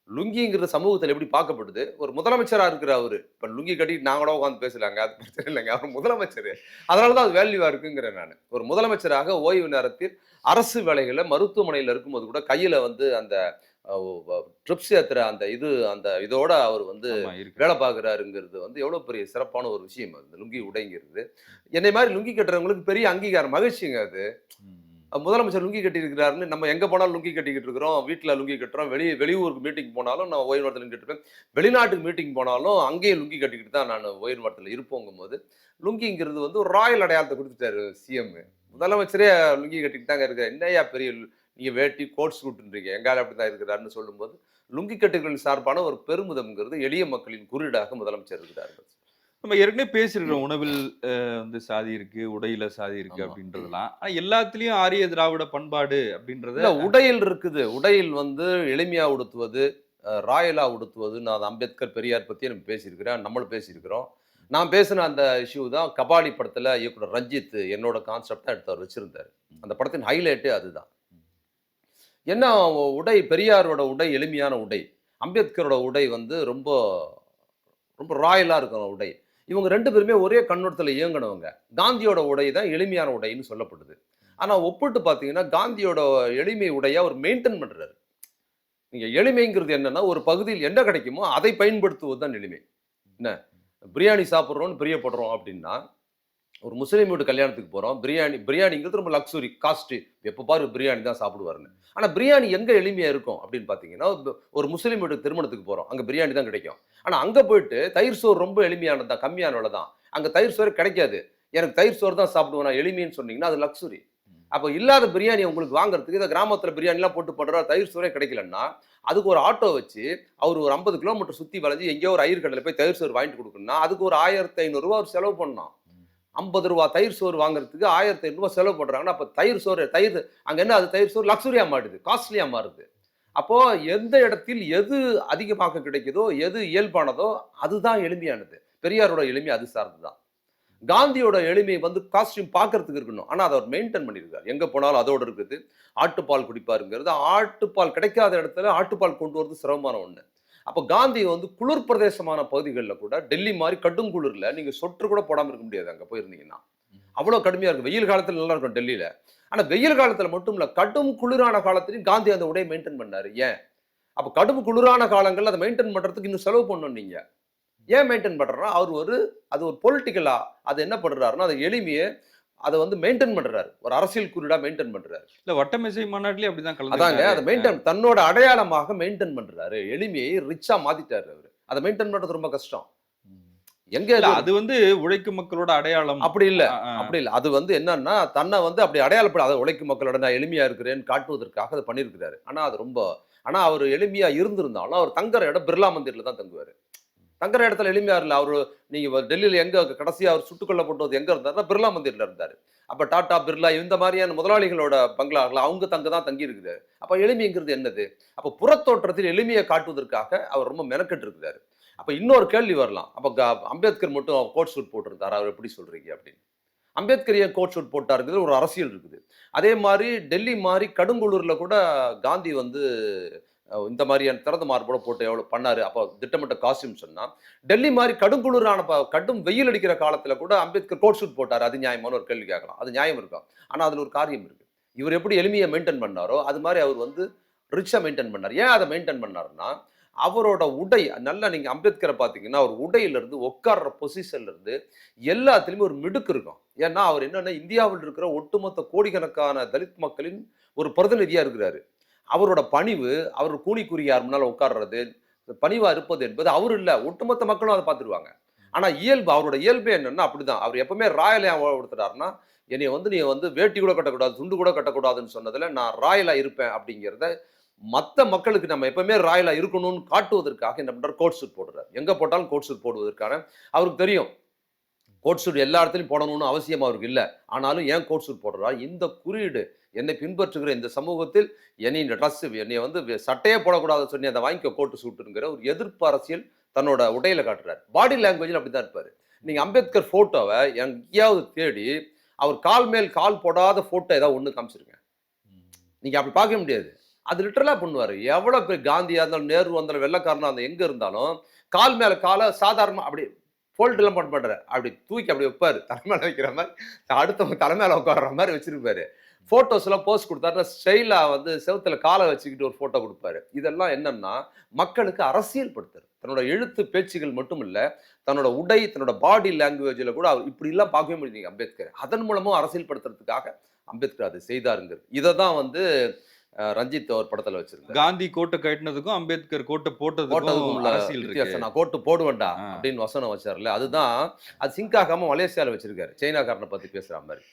லுங்கிங்கிறது சமூகத்தில் எப்படி பார்க்கப்படுது? ஒரு முதலமைச்சரா இருக்கிற அவரு. இப்ப லுங்கி கட்டிட்டு கூட உட்காந்து பேசலாங்க அது பிரச்சனை இல்லைங்க. அவர் முதலமைச்சர். அதனாலதான் அது வேல்யூவா இருக்குங்கிறேன் நான். ஒரு முதலமைச்சராக ஓய்வு நேரத்தில் அரசு வேலைகளை மருத்துவமனையில் இருக்கும்போது கூட கையில வந்து அந்த ட்ரிப்ஸ் ஏத்துற அந்த இது அந்த இதோட அவர் வந்து. வேலை பார்க்குறாருங்கிறது வந்து எவ்வளோ பெரிய சிறப்பான ஒரு விஷயம். அது இந்த லுங்கி உடைங்கிறது. என்னை மாதிரி லுங்கி கட்டுறவங்களுக்கு பெரிய அங்கீகாரம் மகிழ்ச்சிங்க அது. முதலமைச்சர் லுங்கி கட்டியிருக்கிறாருன்னு நம்ம எங்கே போனாலும் லுங்கி கட்டிக்கிட்டு இருக்கிறோம். வீட்டில் லுங்கி கட்டுறோம். வெளியே வெளியூருக்கு மீட்டிங் போனாலும் நான் ஓய்வு நேரத்தில் கட்டிருப்பேன் வெளிநாட்டுக்கு மீட்டிங் போனாலும் அங்கேயே லுங்கி கட்டிக்கிட்டு தான் நான் ஓய்வு நேரத்தில் இருப்போங்கும் போது லுங்கிங்கிறது வந்து ஒரு ராயல் அடையாளத்தை கொடுத்துட்டாரு சிஎம் முதலமைச்சரே லுங்கி கட்டிக்கிட்டு தாங்க இருக்காரு. என்னையா பெரிய நீங்கள் வேட்டி கோட்ஸ் சூட்டுன்றீங்க எங்கால அப்படி தான் இருக்கிறாருன்னு சொல்லும்போது லுங்கி கட்டுகளின் சார்பான ஒரு பெருமிதம்ங்கிறது எளிய மக்களின் குறியீடாக முதலமைச்சர் இருக்கிறார்கள். நம்ம ஏற்கனவே பேசியிருக்கிறோம். உணவில் வந்து சாதி இருக்கு உடையில சாதி இருக்கு. அப்படின்றதெல்லாம். ஆனா எல்லாத்துலயும் ஆரிய திராவிட பண்பாடு அப்படின்றத உடையில் இருக்குது. உடையில் வந்து எளிமையா உடுத்துவது ராயலா உடுத்துவது. நான் அம்பேத்கர் பெரியார் பத்தி நம்ம பேசியிருக்கிறேன். நம்மளும் பேசியிருக்கிறோம். நான் பேசின அந்த இஷ்யூ தான் கபாலி படத்துல இயக்குனர் ரஞ்சித் என்னோட கான்செப்ட் தான் எடுத்து அவர் வச்சிருந்தாரு. அந்த படத்தின் ஹைலைட்டே அதுதான். என்ன உடை பெரியாரோட உடை எளிமையான உடை. அம்பேத்கரோட உடை வந்து ரொம்ப ரொம்ப ராயலா இருக்கிற உடை. இவங்க ரெண்டு பேருமே ஒரே கண்ணோட்டத்தில் இயங்கினவங்க. காந்தியோட உடை தான் எளிமையான உடைன்னு சொல்லப்படுது. ஆனால் ஒப்பிட்டு பார்த்தீங்கன்னா காந்தியோட எளிமை உடையை அவர் மெயின்டைன் பண்ணுறாரு நீங்கள் எளிமைங்கிறது என்னன்னா ஒரு பகுதியில் என்ன கிடைக்குமோ அதை பயன்படுத்துவது தான் எளிமை. என்ன? பிரியாணி சாப்பிட்றோன்னு பிரியப்படுறோம் அப்படின்னா ஒரு முஸ்லீம் வீட்டு கல்யாணத்துக்கு போகிறோம் பிரியாணி பிரியாணிங்கிறது ரொம்ப லக்ஸுரி காஸ்ட் எப்போ பாரு பிரியாணி தான் சாப்பிடுவாருன்னு. ஆனால் பிரியாணி எங்கே எளிமையாக இருக்கும் அப்படின்னு பார்த்தீங்கன்னா ஒரு- முஸ்லீம் வீட்டு திருமணத்துக்கு போகிறோம் அங்கே பிரியாணி தான் கிடைக்கும். ஆனால் அங்கே போயிட்டு தயிர் சோறு ரொம்ப எளிமையானது தான் கம்மியான விலை தான். அங்கே தயிர் சோறு கிடைக்காது. எனக்கு தயிர் சோறு தான் சாப்பிடுவேன் நான் எளிமைன்னு சொன்னீங்கன்னா அது லக்ஸுரி அப்போ இல்லாத பிரியாணி உங்களுக்கு வாங்குறதுக்கு இந்த கிராமத்தில் பிரியாணிலாம் போட்டு பண்ணுற தயிர் சோறே கிடைக்கலன்னா அதுக்கு ஒரு ஆட்டோ வச்சு அவர் ஒரு ஐம்பது கிலோமீட்டர் சுற்றி வளைஞ்சு எங்கேயோ ஒரு ஐயர் கடையில் போய் தயிர் சோறு வாங்கிட்டு கொடுக்கணும்னா அதுக்கு ஒரு ஆயிரத்தி ஐநூறுரூவா அவர் செலவு பண்ணோம் ஐம்பது ரூபா தயிர் சோறு வாங்குறதுக்கு ஆயிரத்தி ஐநூறுரூவா செலவு பண்ணுறாங்கன்னா அப்போ தயிர் சோறு தயிர் அங்கே என்ன அது தயிர் சோறு லக்ஸுரியாக மாறுது காஸ்ட்லியாக மாறுது. அப்போது எந்த இடத்தில் எது அதிகமாக கிடைக்குதோ எது இயல்பானதோ அதுதான் எளிமையானது. பெரியாரோட எளிமை அது சார்ந்து தான் காந்தியோட எளிமை வந்து காஸ்டியூம் பார்க்கறதுக்கு இருக்கணும். ஆனால் அதை அவர் மெயின்டைன் பண்ணியிருக்காரு. எங்கே போனாலும் அதோட இருக்குது. ஆட்டுப்பால் குடிப்பாருங்கிறது ஆட்டுப்பால் கிடைக்காத இடத்துல ஆட்டுப்பால் கொண்டு வரது சிரமமான ஒன்று அப்போ காந்தி வந்து குளிர் பிரதேசமான பகுதிகளில் கூட டெல்லி மாதிரி கடும் குளிர்ல நீங்க சொட்டு கூட போடாம இருக்க முடியாது அங்க போயிருந்தீங்கன்னா. அவ்வளவு கடுமையா இருக்கும். வெயில் காலத்துல நல்லா இருக்கும் டெல்லியில. ஆனா வெயில் காலத்துல மட்டும் இல்ல கடும் குளிரான காலத்திலையும் காந்தி அந்த உடையை மெயின்டைன் பண்ணாரு. ஏன்? அப்ப கடும் குளிரான காலங்கள்ல அதை மெயின்டைன் பண்றதுக்கு இன்னும் செலவு பண்ணணும் நீங்க. ஏன் மெயின்டைன் பண்றா அவர் ஒரு அது ஒரு பொலிட்டிக்கலா அது என்ன பண்றாருன்னா அதை எளிமையை அதை வந்து மெயின்டைன் பண்றாரு. ஒரு அரசியல் குறியீடா மெயின்டைன் பண்றாரு. இல்ல வட்டமேசை மாநாட்டிலே அப்படிதான் அதாங்க அதை மெயின்டைன் தன்னோட அடையாளமாக மெயின்டைன் பண்றாரு. எளிமையை ரிச்சா மாத்திட்டாரு அவரு. அதை மெயின்டைன் பண்றது ரொம்ப கஷ்டம். எங்க அது- வந்து உழைக்கும் மக்களோட அடையாளம். அப்படி இல்ல. அப்படி இல்ல. அது வந்து என்னன்னா தன்னை வந்து அப்படி அடையாளப்பட அதை உழைக்கும் மக்களோட நான் எளிமையா இருக்கிறேன்னு காட்டுவதற்காக அதை பண்ணியிருக்கிறாரு. ஆனா அது ரொம்ப ஆனா அவர் எளிமையா இருந்திருந்தாலும் அவர் தங்குற இடம் பிர்லா மந்திர்ல தான் தங்குவாரு. தங்குற இடத்துல எளிமையா இல்லை அவர் நீங்க வ- டெல்லியில எங்க கடைசியா அவர் சுட்டுக் கொல்லப்பட்டது எங்க இருந்தாருன்னா பிர்லா மந்திரில் இருந்தாரு. அப்ப டாடா பிர்லா இந்த மாதிரியான முதலாளிகளோட பங்களாக்கள் அவங்க தங்க தான் தங்கி இருக்குது அப்ப எளிமைங்கிறது என்னது? அப்ப புறத்தோற்றத்தில் எளிமையை காட்டுவதற்காக அவர் ரொம்ப மெனக்கெட்டு இருக்கிறாரு அப்ப இன்னொரு கேள்வி வரலாம். அப்ப க- அம்பேத்கர் மட்டும் கோட் சூட் போட்டிருந்தார்? அவர் எப்படி சொல்றீங்க அப்படின்னு. அம்பேத்கர் ஏன் கோட் சூட் போட்டாருங்கிறது ஒரு அரசியல் இருக்குது. அதே மாதிரி டெல்லி மாதிரி கடுங்குளூர்ல கூட காந்தி வந்து இந்த மாதிரியான திறந்த மார்போட போட்டு எவ்வளோ பண்ணாரு. அப்போ திட்டமிட்ட காஸ்டியூம் சொன்னால் டெல்லி மாதிரி கடும் குளிரான கடும் வெயில் அடிக்கிற காலத்தில் கூட அம்பேத்கர் கோட் ஷூட் போட்டார். அது நியாயமான ஒரு கேள்வி கேட்கலாம். அது நியாயம் இருக்கும் ஆனால் அதில் ஒரு காரியம் இருக்கு. இவர் எப்படி எளிமையை மெயின்டைன் பண்ணாரோ அது மாதிரி அவர் வந்து ரிச்சாக மெயின்டைன் பண்ணார். ஏன் அதை மெயின்டைன் பண்ணாருன்னா அவரோட உடை நல்லா நீங்கள் அம்பேத்கரை பார்த்தீங்கன்னா அவர் உடையிலேருந்து உட்கார்ற பொசிஷன்லேருந்து எல்லாத்துலேயுமே ஒரு மிடுக்கு இருக்கும். ஏன்னா அவர் என்னென்னா இந்தியாவில் இருக்கிற ஒட்டுமொத்த கோடிக்கணக்கான தலித் மக்களின் ஒரு பிரதிநிதியாக இருக்கிறாரு. அவரோட பணிவு அவர் கூலிக்குரியார் முன்னால் உட்கார்றது பணிவா இருப்பது என்பது அவர் இல்லை. ஒட்டுமொத்த மக்களும் அதை பார்த்துருவாங்க. ஆனா இயல்பு அவரோட இயல்பு என்னன்னா அப்படிதான். அவர் எப்பவுமே ராயல் ஏன் கொடுத்துட்டாருன்னா என்னை வந்து நீ வந்து வேட்டி கூட கட்டக்கூடாது துண்டு கூட கட்டக்கூடாதுன்னு சொன்னதுல நான் ராயலா இருப்பேன் அப்படிங்கிறத மற்ற மக்களுக்கு நம்ம எப்பவுமே ராயலா இருக்கணும்னு காட்டுவதற்காக என்ன பண்றாரு கோட் சூட் போடுறாரு. எங்க போட்டாலும் கோட் சூட் போடுவதற்கான அவருக்கு தெரியும். கோட் சூட் எல்லா இடத்துலையும் போடணும்னு அவசியம் அவருக்கு இல்லை. ஆனாலும் ஏன் கோட் சூட் போடுறா? இந்த குறியீடு என்னை பின்பற்றுகிற இந்த சமூகத்தில் என்னை இந்த ட்ரெஸ் என்னை வந்து சட்டையே போடக்கூடாதுன்னு சொல்லி அதை வாங்கிக்க கோட்டு சூட்டுங்கிற ஒரு எதிர்ப்பு அரசியல் தன்னோட உடையில காட்டுறாரு. பாடி லாங்குவேஜில் அப்படி தான் இருப்பார். நீங்கள் அம்பேத்கர் ஃபோட்டோவை எங்கேயாவது தேடி அவர் கால் மேல் கால் போடாத ஃபோட்டோ ஏதாவது ஒன்று காமிச்சிருங்க. நீங்கள் அப்படி பார்க்க முடியாது. அது லிட்டரலாக பண்ணுவார். எவ்வளோ பேர் காந்தியாக இருந்தாலும் நேரு வந்தாலும் வெள்ளக்காரனாக இருந்தாலும் எங்கே இருந்தாலும் கால் மேலே காலை சாதாரணமாக அப்படி ஃபோல்ட் எல்லாம் பண்ண மாட்டாரு. அப்படி தூக்கி அப்படி வைப்பார். தலைமையில வைக்கிற மாதிரி அடுத்தவங்க தலைமையில உட்கார்ற மாதிரி வச்சிருப்பாரு. போட்டோஸ் எல்லாம் போஸ்ட் கொடுத்தாரு ஸ்டைலா வந்து செவுத்துல காலை வச்சுக்கிட்டு ஒரு போட்டோ கொடுப்பாரு. இதெல்லாம் என்னன்னா மக்களுக்கு அரசியல் படுத்துறது தன்னோட எழுத்து பேச்சுகள் மட்டும் இல்ல தன்னோட உடை தன்னோட பாடி லாங்குவேஜில் கூட அவர் இப்படி எல்லாம் பார்க்கவே முடியுங்க அம்பேத்கர். அதன் மூலமும் அரசியல் படுத்துறதுக்காக அம்பேத்கர் அதை செய்தாருங்க இதை தான் வந்து ரஞ்சித் ஒரு படத்துல வச்சிருக்காரு காந்தி கோட்டை கட்டினதுக்கும் அம்பேத்கர் கோட்டை போட்டதுக்கும் போட்டதுக்கும் அரசியல் வித்தியாசம். நான் கோட்டு போடுவேன்டா ஆ. அப்படின்னு வசனம் வச்சார்ல. அதுதான் அது சிங்க் ஆகாம மலேசியால வச்சிருக்காரு. சைனாக்காரனை பத்தி பேசுற மாதிரி.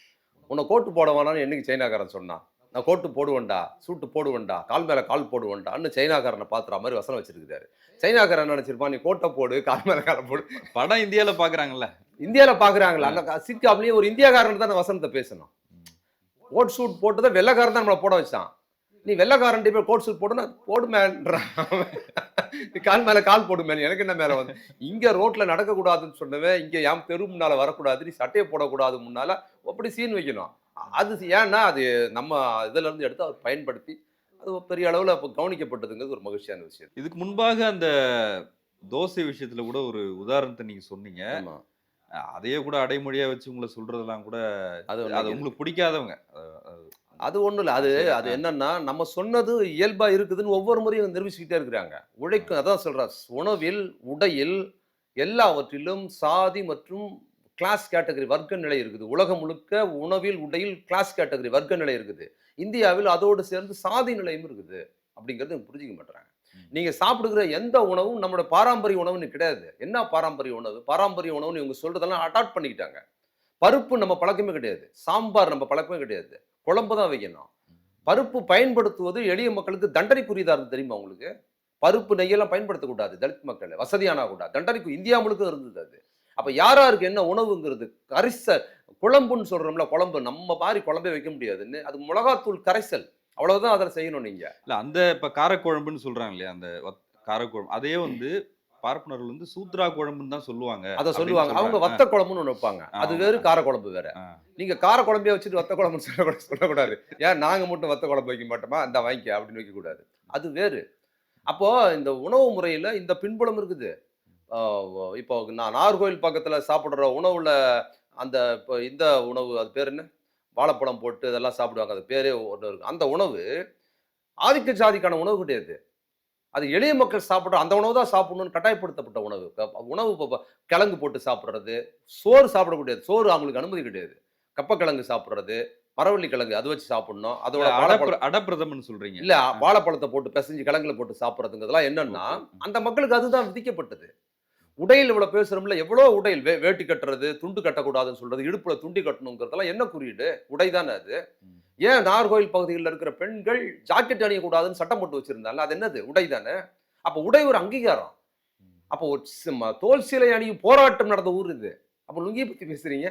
உன்னை கோட்டு போட வேணாம்னு என்னைக்கு சைனாக்காரன் சொன்னான்? நான் கோட்டு போடுவேன்டா சூட்டு போடுவேன்டா கால் மேல கால் போடுவேன்டான்னு சைனாக்காரனை பாத்துற மாதிரி வசனம் வச்சிருக்காரு சைனாக்காரன் நினைச்சிருப்பான்? நீ கோட்டை போடு கால் மேல காலை போடு. படம் இந்தியால பாக்குறாங்கல்ல. இந்தியால பாக்குறாங்களா அந்த சிக்காப்லயே ஒரு இந்தியாக்காரன் தான் வசனத்தை பேசணும். கோட் சூட் போட்டுதான் வெள்ளைக்காரன் தான் நம்மளை போட வச்சான். நீ வெள்ளைக்காரன் போய் கோட் சூட் போடுனா போடு மேன்றான் நீ கால் மேல கால் போடு மேன் எனக்கு என்ன மேல வந்து? இங்க ரோட்ல நடக்க கூடாதுன்னு சொன்னவன் இங்க என் தெரு முன்னால வரக்கூடாது நீ சட்டையை போடக்கூடாது முன்னால அப்படி சீன் வைக்கணும். அது ஏன்னா அது நம்ம இதுல இருந்து எடுத்து அவர் பயன்படுத்தி அது பெரிய அளவுல இப்போ கவனிக்கப்பட்டதுங்கிறது ஒரு மகிழ்ச்சியான விஷயம். இதுக்கு முன்பாக அந்த தோசை விஷயத்துல கூட ஒரு உதாரணத்தை நீங்க சொன்னீங்க. அதையே கூட அடைமொழியா வச்சு உங்களை சொல்றதெல்லாம் கூட அது அது உங்களுக்கு பிடிக்காதவங்க. அது ஒண்ணும் இல்ல அது அது. என்னன்னா நம்ம சொன்னது இயல்பா இருக்குதுன்னு ஒவ்வொரு முறையும் நிரூபிச்சுக்கிட்டே இருக்கிறாங்க. உழைக்கும் அதான் சொல்றா உணவில் உடையில் எல்லாவற்றிலும் சாதி மற்றும் கிளாஸ் கேட்டகரி வர்க்க நிலை இருக்குது. உலகம் முழுக்க உணவில் உடையில் கிளாஸ் கேட்டகரி வர்க்க நிலை இருக்குது. இந்தியாவில் அதோடு சேர்ந்து சாதி நிலையும் இருக்குது. அப்படிங்கிறது புரிஞ்சுக்க மாட்டாங்க ம். நீங்க சாப்பிடுகிற எந்த உணவும் நம்மளோட பாரம்பரிய உணவுன்னு கிடையாது. என்ன பாரம்பரிய உணவு? பாரம்பரிய உணவுன்னு இவங்க சொல்றதெல்லாம் அடாப்ட் பண்ணிக்கிட்டாங்க. பருப்பு நம்ம பழக்கமே கிடையாது. சாம்பார் நம்ம பழக்கமே கிடையாது. குழம்பு தான் வைக்கணும். பருப்பு பயன்படுத்துவது எளிய மக்களுக்கு தண்டனைக்குரியதா இருந்து தெரியுமா உங்களுக்கு? பருப்பு நெய்யெல்லாம் பயன்படுத்தக்கூடாது தலித் மக்கள். வசதியான கூட தண்டனைக்கு இந்தியா முழுக்க இருந்தது அது. அப்ப யாராருக்கு என்ன உணவுங்கிறது? கரிச குழம்புன்னு சொல்றோம்ல குழம்பு. நம்ம மாதிரி குழம்பே வைக்க முடியாதுன்னு. அது மிளகாத்தூள் கரைசல். அவ்வளவுதான் அதில் செய்யணும் நீங்க. இல்ல அந்த இப்ப காரக்குழம்புன்னு சொல்றாங்க இல்லையா? அந்த காரக்குழம்பு. அதே வந்து பார்ப்பனர்கள் வந்து சூத்ரா குழம்புன்னு தான் சொல்லுவாங்க அதை சொல்லுவாங்க. அவங்க. வத்த குழம்புன்னு ஒன்று வைப்பாங்க. அது. வேறு காரக்குழம்பு வேற. ஆ. நீங்க கார குழம்பே வச்சுட்டு வத்த குழம்புன்னு சொல்லக்கூடாது சொல்லக்கூடாது. ஏன் நாங்க மட்டும் வத்த குழம்பு வைக்க மாட்டோமா? அந்த வாங்கிக்க அப்படின்னு வைக்க கூடாது அது வேறு. அப்போ இந்த உணவு முறையில இந்த பின்புலம் இருக்குது. இப்போ நான் நாகர்கோவில் பக்கத்துல சாப்பிடுற உணவுல அந்த இப்போ இந்த உணவு அது பேர் என்ன? வாழைப்பழம் போட்டு இதெல்லாம் சாப்பிடுவாங்க. அது பேரே ஒன்று இருக்கு. அந்த உணவு ஆதிக்க ஜாதிக்கான உணவு கிடையாது அது எளிய மக்கள் சாப்பிட்ற அந்த உணவு தான் சாப்பிடணும்னு கட்டாயப்படுத்தப்பட்ட உணவு. உணவு கிழங்கு போட்டு சாப்பிட்றது சோறு சாப்பிடக்கூடாது சோறு அவங்களுக்கு அனுமதி கிடையாது. கப்பக்கிழங்கு சாப்பிட்றது மரவள்ளி கிழங்கு அது வச்சு சாப்பிடணும். அதோட வாழைப்பழம் அடப்பிர- அடப்பிரதமன் சொல்றீங்க. இல்ல வாழைப்பழத்தை போட்டு பிசைஞ்சு கிழங்குல போட்டு சாப்பிட்றதுங்கிறதுலாம் என்னன்னா. அந்த மக்களுக்கு அதுதான் விதிக்கப்பட்டது. உடையில் இவ்வளவு பேசுறோம்ல எவ்வளவு உடையில் வே வேட்டி கட்டுறது துண்டு கட்டக்கூடாதுன்னு சொல்றது இடுப்புல துண்டி கட்டணுங்கிறதெல்லாம் என்ன குறியீடு? உடை தானே அது. ஏன் நாகர்கோவில் பகுதிகளில் இருக்கிற பெண்கள் ஜாக்கெட் அணியக்கூடாதுன்னு சட்டம் போட்டு வச்சிருந்தாங்க? அது என்னது? உடை தானே? அப்ப உடை ஒரு அங்கீகாரம். அப்போ ஒரு தோல் சீலை அணியும் போராட்டம் நடந்த ஊர் இது. அப்ப லுங்கியை பத்தி பேசுறீங்க.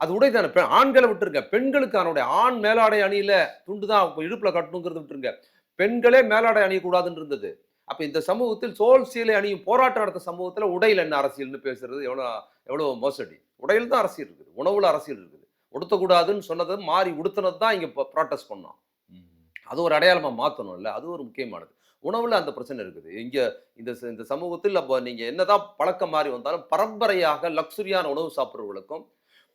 அது உடை தானே. ஆண்களை விட்டுருங்க. பெண்களுக்கு அவனுடைய ஆண் மேலாடை அணியில துண்டு தான் இப்ப இடுப்புல கட்டணுங்கிறது விட்டுருங்க. பெண்களே மேலாடை அணியக்கூடாதுன்னு இருந்தது. அப்ப இந்த சமூகத்தில் தோல் சீலை அணியும் போராட்டம் நடத்த சமூகத்துல உடையில் என்ன அரசியல்னு பேசுறது? எவ்வளவு எவ்வளவு மோசடி. உடையில் தான் அரசியல் இருக்குது. உணவுல அரசியல் இருக்குது. உடுத்தக்கூடாதுன்னு சொன்னது மாறி உடுத்தினது தான் இங்கே ப்ராட்டஸ்ட் பண்ணோம். அது ஒரு அடையாளமாக மாற்றணும் இல்லை அது ஒரு முக்கியமானது. உணவில் அந்த பிரச்சனை இருக்குது. இங்கே இந்த இந்த சமூகத்தில் அப்போ நீங்கள் என்னதான் பழக்கம் மாறி வந்தாலும் பரம்பரையாக லக்ஸுரியான உணவு சாப்பிட்றவர்களுக்கும்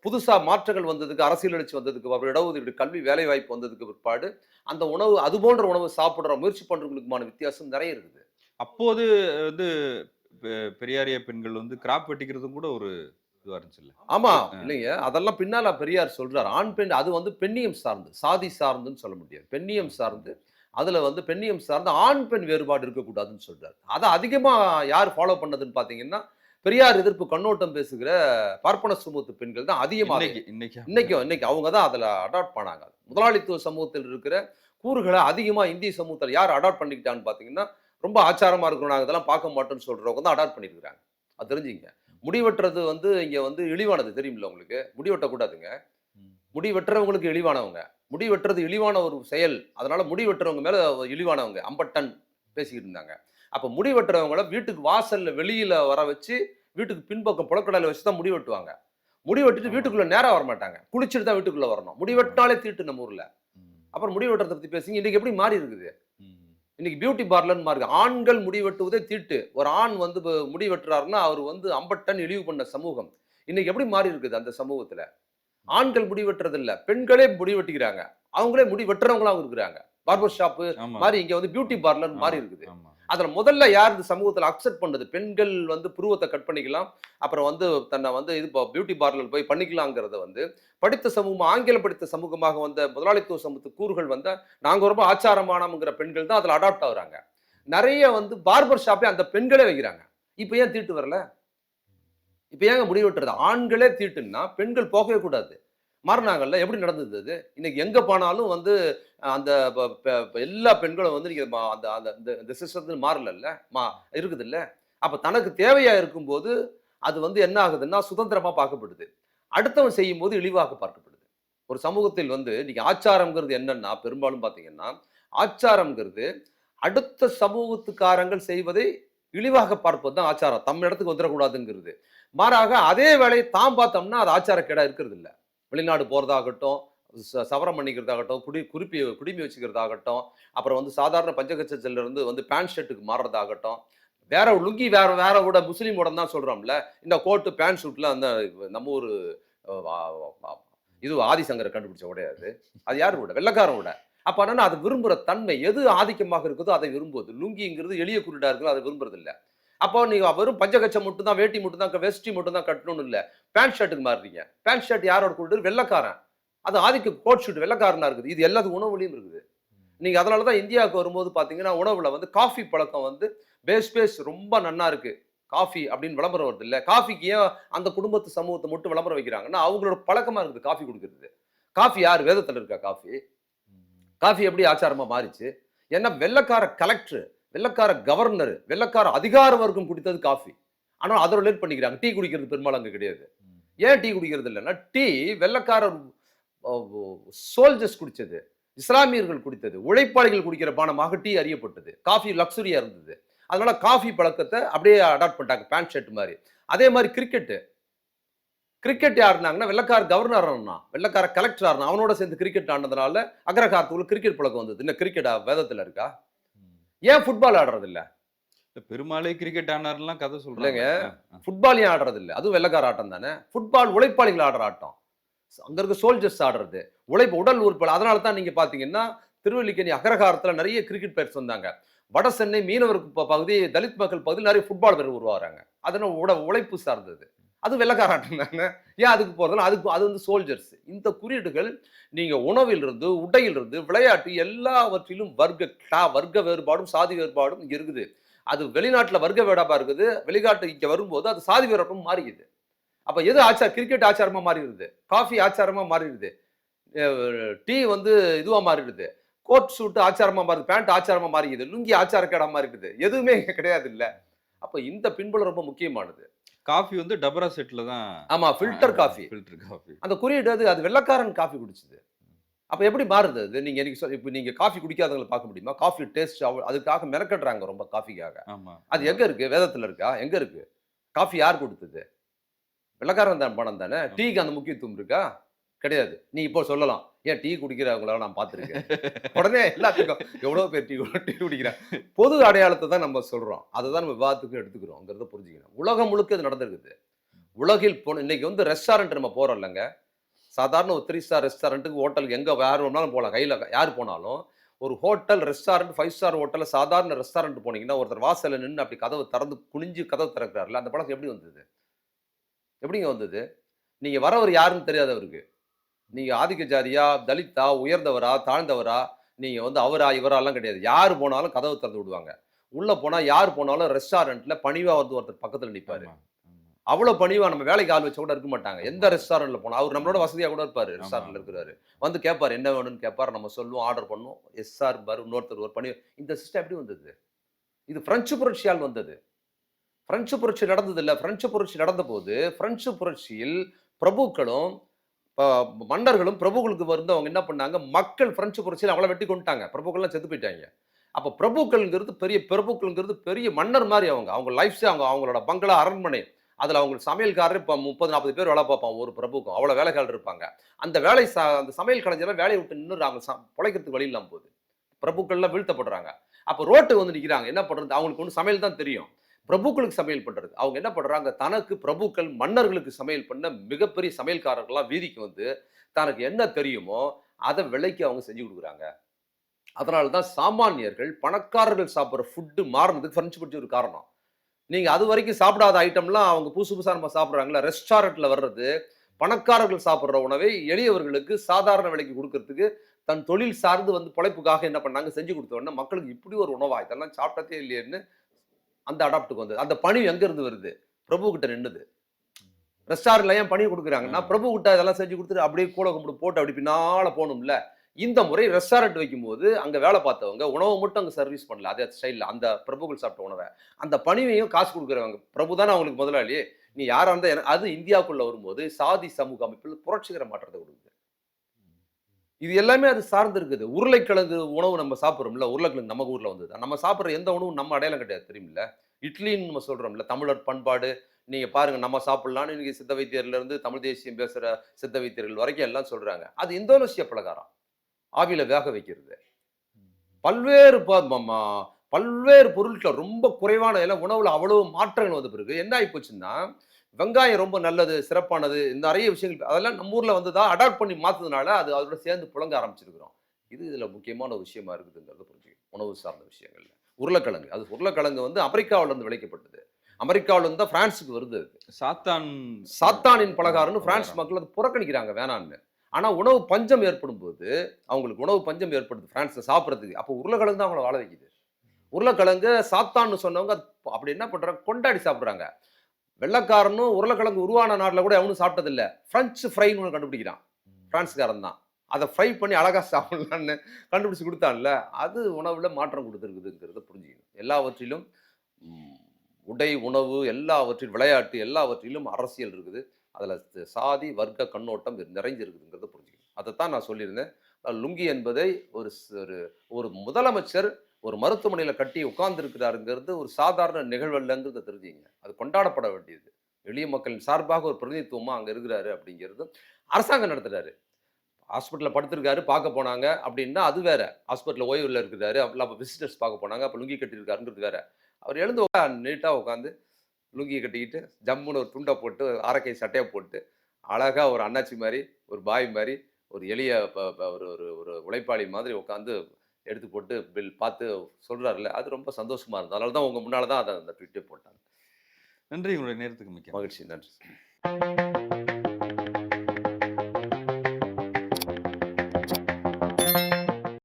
புதுசாக மாற்றங்கள் வந்ததுக்கு அரசியல் எழுச்சி வந்ததுக்கு அப்புறம் இடஒதுக்கீடு கல்வி வேலை வாய்ப்பு வந்ததுக்கு பிற்பாடு அந்த உணவு அது போன்ற உணவு சாப்பிட்ற முயற்சி பண்ணுறவங்களுக்குமான வித்தியாசம் நிறைய இருக்குது. அப்போது வந்து பெ- பெரியாரிய பெண்கள் வந்து கிராப் வெட்டிக்கிறதும் கூட ஒரு இதுவா இருந்துச்சுல்ல ஆமா ஆ. இல்லைங்க. அதெல்லாம் பின்னால பெரியார் சொல்றார். ஆண் பெண் அது வந்து பெண்ணியம் சார்ந்து சாதி சார்ந்துன்னு சொல்ல முடியாது. பெண்ணியம் சார்ந்து அதுல வந்து பெண்ணியம் சார்ந்து ஆண் பெண் வேறுபாடு இருக்கக்கூடாதுன்னு சொல்றாரு. அதை அதிகமா யார் ஃபாலோ பண்ணதுன்னு பாத்தீங்கன்னா பெரியார் எதிர்ப்பு கண்ணோட்டம் பேசுகிற பார்ப்பன சமூகத்து பெண்கள் தான் அதிகமாக இன்னைக்கு இன்னைக்கு? இன்னைக்கும் இன்னைக்கு அவங்க தான் அதுல அடாப்ட் பண்ணாங்க. முதலாளித்துவ சமூகத்தில் இருக்கிற கூறுகளை அதிகமா இந்திய சமூகத்தில் யார் அடாப்ட் பண்ணிக்கிட்டான்னு பாத்தீங்கன்னா ரொம்ப ஆச்சாரமா இருக்கும் நாங்க இதெல்லாம் பார்க்க மாட்டோம்னு சொல்றவங்க தான் அடாப்ட் பண்ணிருக்காங்க அது தெரிஞ்சுங்க. முடி வெட்டுறது வந்து இங்க வந்து இழிவானது தெரியுமில்ல உங்களுக்கு? முடி வெட்டக்கூடாதுங்க. முடி வெட்டுறவங்களுக்கு இழிவானவங்க. முடி வெட்டுறது இழிவான ஒரு செயல். அதனால முடி வெட்டுறவங்க மேல இழிவானவங்க. அம்பட்டன் பேசிக்கிட்டு இருந்தாங்க. அப்ப முடி வெட்டுறவங்கள வீட்டுக்கு வாசல்ல வெளியில வர வச்சு வீட்டுக்கு பின்பக்கம் புலக்கடையில வச்சு தான் முடி வெட்டுவாங்க முடி வெட்டிட்டு. வீட்டுக்குள்ள நேரா வர மாட்டாங்க குளிச்சுட்டு தான் வீட்டுக்குள்ள வரணும். முடி வெட்டினாலே தீட்டு நம்ம ஊர்ல. அப்புறம் முடி வெட்டுறதை பத்தி பேசுங்க. இன்னைக்கு எப்படி மாறி இருக்குது. இன்னைக்கு பியூட்டி பார்லர்னு மாறுது ஆண்கள் முடி வெட்டுவதே தீட்டு. ஒரு ஆண் வந்து முடி வெட்டுறாருன்னா அவர் வந்து அம்பட்டன் இழிவு பண்ண சமூகம். இன்னைக்கு எப்படி மாறி இருக்குது அந்த சமூகத்துல? ஆண்கள் முடி வெட்டுறது இல்ல பெண்களே முடி வெட்டிக்கிறாங்க. அவங்களே முடி வெட்டுறவங்களாவும் இருக்கிறாங்க. பார்பர் ஷாப்பு மாதிரி இங்க வந்து பியூட்டி பார்லர் மாறி இருக்குது. அதில் முதல்ல யார் இந்த சமூகத்தில் அக்செப்ட் பண்ணுது? பெண்கள் வந்து புருவத்தை கட் பண்ணிக்கலாம் அப்புறம் வந்து தன்னை வந்து இது பியூட்டி பார்லர் போய் பண்ணிக்கலாங்கிறத வந்து படித்த சமூகம் ஆங்கிலம் படித்த சமூகமாக வந்த முதலாளித்துவ சமூகத்து கூறுகள் வந்த நாங்கள் ரொம்ப ஆச்சாரமானவங்கிற பெண்கள் தான் அதில் அடாப்ட் ஆகுறாங்க. நிறைய வந்து பார்பர் ஷாப்பே அந்த பெண்களே வைக்கிறாங்க. இப்போ ஏன் தீட்டு வரல? இப்போ ஏங்க முடிவு விட்டுறது? ஆண்களே தீட்டுன்னா பெண்கள் போகவே கூடாது. மாறினாங்கல்ல எப்படி நடந்தது அது? இன்னைக்கு எங்க போனாலும் வந்து அந்த ப- எல்லா பெண்களும் வந்து நீங்க அந்த அந்த இந்த- இந்த மாறலல்ல? மா இருக்குது இல்ல அப்ப தனக்கு தேவையா இருக்கும்போது அது வந்து என்ன ஆகுதுன்னா சுதந்திரமா பார்க்கப்படுது. அடுத்தவன் செய்யும் போது இழிவாக பார்க்கப்படுது. ஒரு சமூகத்தில் வந்து நீங்க ஆச்சாரம்ங்கிறது என்னன்னா பெரும்பாலும் பாத்தீங்கன்னா ஆச்சாரம்ங்கிறது அடுத்த சமூகத்துக்காரங்கள் செய்வதை இழிவாக பார்ப்பது தான் ஆச்சாரம். தம் இடத்துக்கு வந்துடக்கூடாதுங்கிறது. மாறாக அதே வேலையை தான் பார்த்தோம்னா அது ஆச்சாரக்கேடா இருக்கிறது இல்லை வெளிநாடு போகிறதாகட்டும் ச- சவரம் பண்ணிக்கிறதாகட்டும் குடி குறிப்பி குடுமி வச்சுக்கிறதாகட்டும் அப்புறம் வந்து சாதாரண பஞ்சகச்சத்துலேருந்து வந்து பேண்ட் ஷர்ட்டுக்கு மாறுறதாகட்டும் வேற லுங்கி வேற வேற கூட முஸ்லீம் உடம்பு தான் சொல்கிறோம்ல இந்த கோட்டு பேண்ட் ஷூட்லாம் அந்த நம்ம ஒரு இது ஆதிசங்கரை கண்டுபிடிச்ச உடையாது அது. யார் விட வெள்ளக்காரன் விட அப்போ என்னன்னா அது விரும்புகிற தன்மை எது ஆதிக்கமாக இருக்குதோ அதை விரும்புவது. லுங்கிங்கிறது எளிய குறியீடா இருக்குதோ அதை விரும்புறது இல்லை அப்போ நீங்க வெறும் பஞ்சகச்சம் மட்டும் தான் வேட்டி மட்டும் தான் வெஸ்டி மட்டும் தான் கட்டணும்னு இல்ல. பேண்ட் ஷர்ட்டுக்கு மாறுறீங்க. பேண்ட் ஷர்ட் யாரோட கூட்டு வெள்ளக்காரன். அது ஆதிக்க கோட் ஷூட் வெள்ளக்காரனா இருக்குது. இது எல்லாத்துக்கும் உணவுலையும் இருக்குது. நீங்க அதனால தான் இந்தியாவுக்கு வரும்போது பாத்தீங்கன்னா உணவுல வந்து காஃபி பழக்கம் வந்து பேஸ் பேஸ் ரொம்ப நன்னா இருக்கு. காஃபி அப்படின்னு விளம்பரம் வருது இல்ல. காஃபிக்கு ஏன் அந்த குடும்பத்து சமூகத்தை மட்டும் விளம்பரம் வைக்கிறாங்கன்னா அவங்களோட பழக்கமா இருக்குது காஃபி குடிக்கிறது. காஃபி யார்? வேதத்துல இருக்கா காஃபி காஃபி எப்படி ஆச்சாரமா மாறிச்சு? ஏன்னா வெள்ளக்கார கலெக்டர் வெள்ளக்கார கவர்னர் வெள்ளக்கார அதிகார வர்க்கம் குடித்தது காஃபி ஆனால் அதை ரிலேட் பண்ணிக்கிறாங்க. டீ குடிக்கிறது பெரும்பாலும் அங்க கிடையாது. ஏன் டீ குடிக்கிறது இல்லைன்னா டீ வெள்ளக்கார சோல்ஜர்ஸ் குடிச்சது இஸ்லாமியர்கள் குடித்தது உழைப்பாளிகள் குடிக்கிற பானமாக டீ அறியப்பட்டது. காஃபி லக்ஸுரியா இருந்தது. அதனால காஃபி பழக்கத்தை அப்படியே அடாப்ட் பண்ணிட்டாங்க பேண்ட் ஷர்ட் மாதிரி. அதே மாதிரி கிரிக்கெட்டு கிரிக்கெட் யாருனாங்கன்னா வெள்ளக்கார கவர்னர் ஆனா வெள்ளக்கார கலெக்டர் ஆனா அவனோட சேர்ந்து கிரிக்கெட் ஆனதுனால அக்ரகாரத்துக்குள்ள கிரிக்கெட் பழக்கம் வந்தது. என்ன கிரிக்கெட்டா வேதத்துல இருக்கா? ஏன் ஃபுட்பால் ஆடுறது இல்ல பெருமாளே கிரிக்கெட் ஆனார்லாம் கதை சொல்றாங்க. ஆ. ஃபுட்பால் ஏன் ஆடுறது இல்ல அதுவும் வெள்ளக்கார ஆட்டம் தானே? ஃபுட்பால் உழைப்பாளிகள் ஆடுற ஆட்டம். அங்க இருக்க சோல்ஜர்ஸ் ஆடுறது. உழைப்பு உடல் உறுப்புகள். அதனால தான் நீங்க பாத்தீங்கன்னா திருவல்லிக்கேணி அகரகாரத்துல நிறைய கிரிக்கெட் பிளேயர்ஸ் வந்தாங்க. வட சென்னை மீனவருக்கு ப- பகுதி தலித் மக்கள் பகுதியில் நிறைய ஃபுட்பால் பேர் உருவாகிறாங்க அதனால உட உழைப்பு சார்ந்தது. அது வெள்ளக்கார தானே ஏன் அதுக்கு போகிறதுனா அதுக்கு அது வந்து சோல்ஜர்ஸ் இந்த குறியீடுகள் நீங்கள் உணவிலிருந்து உடையிலிருந்து விளையாட்டு எல்லாவற்றிலும் வர்க்க டா வர்க்க வேறுபாடும் சாதி வேறுபாடும் இருக்குது. அது வெளிநாட்டில் வர்க்க வேடாப்பாக இருக்குது. வெளிநாட்டு இங்கே வரும்போது அது சாதி வேறுபாடும் மாறிக்குது. அப்போ எது ஆச்சார கிரிக்கெட் ஆச்சாரமாக மாறிடுது? காஃபி ஆச்சாரமாக மாறிடுது. டீ வந்து இதுவாக மாறிடுது. கோட் சூட் ஆச்சாரமாக மாறுது. பேண்ட் ஆச்சாரமாக மாறிடுது லுங்கி ஆச்சாரக்கேடா மாறிடுது எதுவுமே கிடையாது இல்லை அப்ப இந்த பின்புலம் ரொம்ப முக்கியமானது. காஃபி வந்து டபரா செட்ல தான் ஆமா ஃபில்டர் காஃபி. Filter coffee. அந்த குறியீடு அது அது வெள்ளக்காரன் காஃபி குடிச்சது. அப்ப எப்படி மாறுது அது? நீங்க எனக்கு இப்போ நீங்க காஃபி குடிக்காதவங்களை பார்க்க முடியுமா? காஃபி டேஸ்ட் அதுக்காக மெனக்கட்டுறாங்க ரொம்ப காஃபிக்காக. ஆமா. அது எங்க இருக்கு? வேதத்துல இருக்கா? எங்க இருக்கு? காஃபி யார் கொடுத்தது? வெள்ளக்காரன் தான் பணம் தானே? டீக்கு அந்த முக்கியத்துவம் இருக்கா? கிடையாது. நீ இப்போ சொல்லலாம். ஏன் டீ குடிக்கிறவங்கள நான் பார்த்துருக்கேன். உடனே எல்லாத்துக்கும் எவ்வளோ பேர் டீ டீ குடிக்கிறேன்? பொது அடையாளத்தை தான் நம்ம சொல்கிறோம் அதை தான் நம்ம விவாதத்துக்கு எடுத்துக்கிறோங்கிறத புரிஞ்சுக்கணும். உலகம் முழுக்க இது நடந்திருக்குது. உலகில் போன இன்னைக்கு வந்து ரெஸ்டாரண்ட் நம்ம போகிறோம் இல்லைங்க. சாதாரண ஒரு த்ரீ ஸ்டார் ரெஸ்டாரண்ட்டுக்கு ஹோட்டலுக்கு எங்கே யார் வேணாலும் போகலாம். கையில் யார் போனாலும் ஒரு ஹோட்டல் ரெஸ்டாரண்ட் ஃபைவ் ஸ்டார் ஹோட்டலில் சாதாரண ரெஸ்டாரண்ட் போனீங்கன்னா ஒருத்தர் வாசலில் நின்று அப்படி கதவை திறந்து குனிஞ்சு கதவை திறக்கிறாருல அந்த பழக்கம் எப்படி வந்தது? எப்படிங்க வந்தது? நீங்கள் வரவர் யாருன்னு தெரியாதவருக்கு. நீங்க ஆதிக்க ஜாதியா தலித்தா உயர்ந்தவரா தாழ்ந்தவரா நீங்க வந்து அவரா இவராலாம் கிடையாது. யார் போனாலும் கதவை திறந்து விடுவாங்க. உள்ள போனா யார் போனாலும் ரெஸ்டாரண்ட்ல பணிவா வந்து ஒருத்தர் பக்கத்துல நிப்பாரு. ஆமா, ஆமா. அவ்வளவு பணிவா நம்ம வேலைக்கு ஆள் வச்ச கூட இருக்க மாட்டாங்க. எந்த ரெஸ்டாரண்ட்ல போனா அவர் நம்மளோட வசதியா கூட இருப்பாரு ஆமா. ரெஸ்டாரண்ட்ல இருக்கிறாரு. வந்து கேட்பாரு என்ன வேணும்னு கேட்பாரு நம்ம சொல்லுவோம் ஆர்டர் பண்ணுவோம். எஸ் சார் பாரு இன்னொருத்தர் ஒரு பணி இந்த சிஸ்டம் எப்படி வந்தது? இது பிரெஞ்சு புரட்சியால் வந்தது. பிரெஞ்சு புரட்சி நடந்தது இல்ல பிரெஞ்சு புரட்சி நடந்த போது பிரெஞ்சு புரட்சியில் பிரபுக்களும் மன்னர்களும் பிரபுக்களுக்கு வந்தவங்க என்ன பண்ணாங்க? மக்கள் பிரெஞ்சு புரட்சியில் அவங்கள வெட்டி கொண்டுட்டாங்க. பிரபுக்கள்லாம் செத்து போயிட்டாங்க. அப்போ பிரபுக்கள்ங்கிறது பெரிய பிரபுக்கள்ங்கிறது பெரிய மன்னர் மாதிரி அவங்க. அவங்க லைஃப்ஸே அவங்க அவங்களோட பங்களா அரண்மனை. அதில் அவங்க சமையல்காரர் இப்போ முப்பது நாற்பது பேர் வேலை பார்ப்பான் ஒரு பிரபுக்கும். அவ்வளோ வேலைக்காரர் இருப்பாங்க. அந்த வேலை ச அந்த சமையல் கலைஞரெல்லாம் வேலையை விட்டு நின்றுறாங்க ச- பிழைக்கிறதுக்கு வழி இல்லாமல் போகுது. பிரபுக்கள்லாம் வீழ்த்தப்படுறாங்க. அப்போ ரோட்டு வந்து நிற்கிறாங்க என்ன பண்ணுறது அவங்களுக்கு ஒன்று சமையல் தான் தெரியும். பிரபுக்களுக்கு சமையல் பண்ணுறது அவங்க என்ன பண்ணுறாங்க தனக்கு பிரபுக்கள் மன்னர்களுக்கு சமையல் பண்ண மிகப்பெரிய சமையல்காரர்கள்லாம் வீதிக்கு வந்து தனக்கு என்ன தெரியுமோ அதை விலைக்கு அவங்க செஞ்சு கொடுக்குறாங்க. அதனால தான் சாமானியர்கள் பணக்காரர்கள் சாப்பிட்ற ஃபுட்டு மாறினதுக்கு ஃப்ரெண்ட்ஸ் பிடிச்ச ஒரு காரணம். நீங்கள் அது வரைக்கும் சாப்பிடாத ஐட்டம்லாம் அவங்க புதுசு புதுசாக நம்ம சாப்பிட்றாங்களா ரெஸ்டாரண்ட்டில் வர்றது பணக்காரர்கள் சாப்பிட்ற உணவை எளியவர்களுக்கு சாதாரண விலைக்கு கொடுக்கறதுக்கு தன் தொழில் சார்ந்து வந்து பிழைப்புக்காக என்ன பண்ணாங்க? செஞ்சு கொடுத்த உடனே மக்களுக்கு இப்படி ஒரு உணவா? இதெல்லாம் சாப்பிட்டதே இல்லையேன்னு அந்த அடாப்டுக்கு வந்தது. அந்த பணி எங்க இருந்து வருது? பிரபு கிட்ட நின்னுது. ரெஸ்டாரண்ட்ல ஏன் பணி கொடுக்குறாங்கன்னா பிரபு கிட்ட இதெல்லாம் செஞ்சு கொடுத்துட்டு அப்படியே கூட கும்பிட்டு போட்டு அப்படி பின்னால போகணும்ல. இந்த முறை ரெஸ்டாரண்ட் வைக்கும்போது அங்க வேலை பார்த்தவங்க உணவை மட்டும் அங்க சர்வீஸ் பண்ணல. அதே ஸ்டைல்ல அந்த பிரபுக்கள் சாப்பிட்ட உணவை. அந்த பணிவையும் காசு கொடுக்குறவங்க. பிரபு தானே அவங்களுக்கு முதலாளி. நீ யாரா இருந்தா என்ன- அது இந்தியாவுக்குள்ள வரும்போது சாதி சமூக அமைப்பில் புரட்சிகர மாற்றத்தை கொடுக்குது. இது எல்லாமே அது சார்ந்து இருக்குது உருளைக்கிழங்கு உணவு நம்ம சாப்பிட்றோம்ல உருளைக்கிழங்கு நம்ம ஊரில் வந்தது. நம்ம சாப்பிட்ற எந்த உணவும் நம்ம அடையாளம் கிடையாது தெரியுமில்ல? இட்லின்னு நம்ம சொல்கிறோம்ல தமிழர் பண்பாடு. நீங்கள் பாருங்கள் நம்ம சாப்பிட்லான்னு நீங்கள் சித்த வைத்தியர்லேருந்து தமிழ் தேசியம் பேசுகிற சித்த வைத்தியர்கள் வரைக்கும் எல்லாம் சொல்கிறாங்க அது இந்தோனேஷிய பலகாரம் ஆவியில் வேக வைக்கிறது. பல்வேறு ப- பல்வேறு பொருட்கள் ரொம்ப குறைவான எல்லாம் உணவில் அவ்வளோ மாற்றங்கள் வந்த பிறகு என்ன ஆகி போச்சுன்னா வெங்காயம் ரொம்ப நல்லது சிறப்பானது இந்த நிறைய விஷயங்கள் அதெல்லாம் நம்ம ஊர்ல வந்ததா அடாப்ட் பண்ணி மாத்ததுனால அது அதோட சேர்ந்து புழங்க ஆரம்பிச்சிருக்கிறோம். இது இதுல முக்கியமான ஒரு விஷயமா இருக்குதுங்கிறத புரிஞ்சுக்கணும். உணவு சார்ந்த விஷயங்கள்ல. உருளைக்கிழங்கு. அது உருளைக்கிழங்கு வந்து அமெரிக்காவுல இருந்து விளைக்கப்பட்டது. அமெரிக்காவுல இருந்து தான் பிரான்ஸுக்கு வருது. சாத்தான். சாத்தானின் பலகாரம்னு பிரான்ஸ் மக்கள் அதை புறக்கணிக்கிறாங்க வேணான்னு. ஆனா உணவு பஞ்சம் ஏற்படும் போது அவங்களுக்கு உணவு பஞ்சம் ஏற்படுது பிரான்ஸ்ல சாப்பிட்றதுக்கு. அப்போ உருளைக்கிழங்கு தான் அவங்கள வாழ வைக்குது. உருளைக்கிழங்கு சாத்தான்னு சொன்னவங்க அது அப்படி என்ன பண்றாங்க? கொண்டாடி சாப்பிடுறாங்க. வெள்ளைக்காரனும் உருளைக்கிழங்கு உருவான நாட்டில் கூட அவனும் சாப்பிட்டதில்ல. பிரெஞ்சு ஃப்ரைன்னு ஒன்று கண்டுபிடிக்கிறான். பிரான்ஸ்காரன் தான். அதை ஃப்ரை பண்ணி அழகா சாப்பிடலான்னு கண்டுபிடிச்சு கொடுத்தான்ல. அது உணவுல மாற்றம் கொடுத்துருக்குதுங்கிறத புரிஞ்சுக்கணும். எல்லாவற்றிலும் உடை உணவு எல்லாவற்றிலும் விளையாட்டு எல்லாவற்றிலும் அரசியல் இருக்குது. அதில் சாதி வர்க்க கண்ணோட்டம் நிறைஞ்சிருக்குதுங்கிறத புரிஞ்சுக்கணும். அதைத்தான் நான் சொல்லியிருந்தேன். லுங்கி என்பதை ஒரு ஒரு முதலமைச்சர் ஒரு மருத்துவமனையில் கட்டி உட்கார்ந்துருக்கிறாருங்கிறது ஒரு சாதாரண நிகழ்வல்லங்கிறத தெரிஞ்சுங்க. அது கொண்டாடப்பட வேண்டியது. எளிய மக்களின் சார்பாக ஒரு பிரதிநிதித்துவமாக அங்கே இருக்கிறாரு அப்படிங்கிறது அரசாங்கம் நடத்துகிறாரு ஹாஸ்பிட்டலில் படுத்திருக்காரு பார்க்க போனாங்க அப்படின்னா அது வேற. ஹாஸ்பிட்டலில் ஓய்வில் இருக்கிறாரு அப்படிலாம் அப்போ விசிட்டர்ஸ் பார்க்க போனாங்க அப்போ லுங்கி கட்டியிருக்காருங்கிறது வேற. அவர் எழுந்து நீட்டாக உட்காந்து லுங்கியை கட்டிக்கிட்டு ஜம்முன்னு ஒரு துண்டை போட்டு அரைக்கை சட்டையை போட்டு அழகாக ஒரு அண்ணாச்சி மாதிரி ஒரு பாய் மாதிரி ஒரு எளிய ப- ப- ஒரு ஒரு ஒரு உழைப்பாளி மாதிரி உட்காந்து எடுத்து போட்டு பில் பார்த்து சொல்றாருல்ல அது ரொம்ப சந்தோஷமா இருந்தது. அதனால தான் உங்க முன்னால தான் அதை அந்த ட்விட்டே போட்டாங்க. நன்றி உங்களுடைய நேரத்துக்கு மிக்க மகிழ்ச்சி. நன்றி.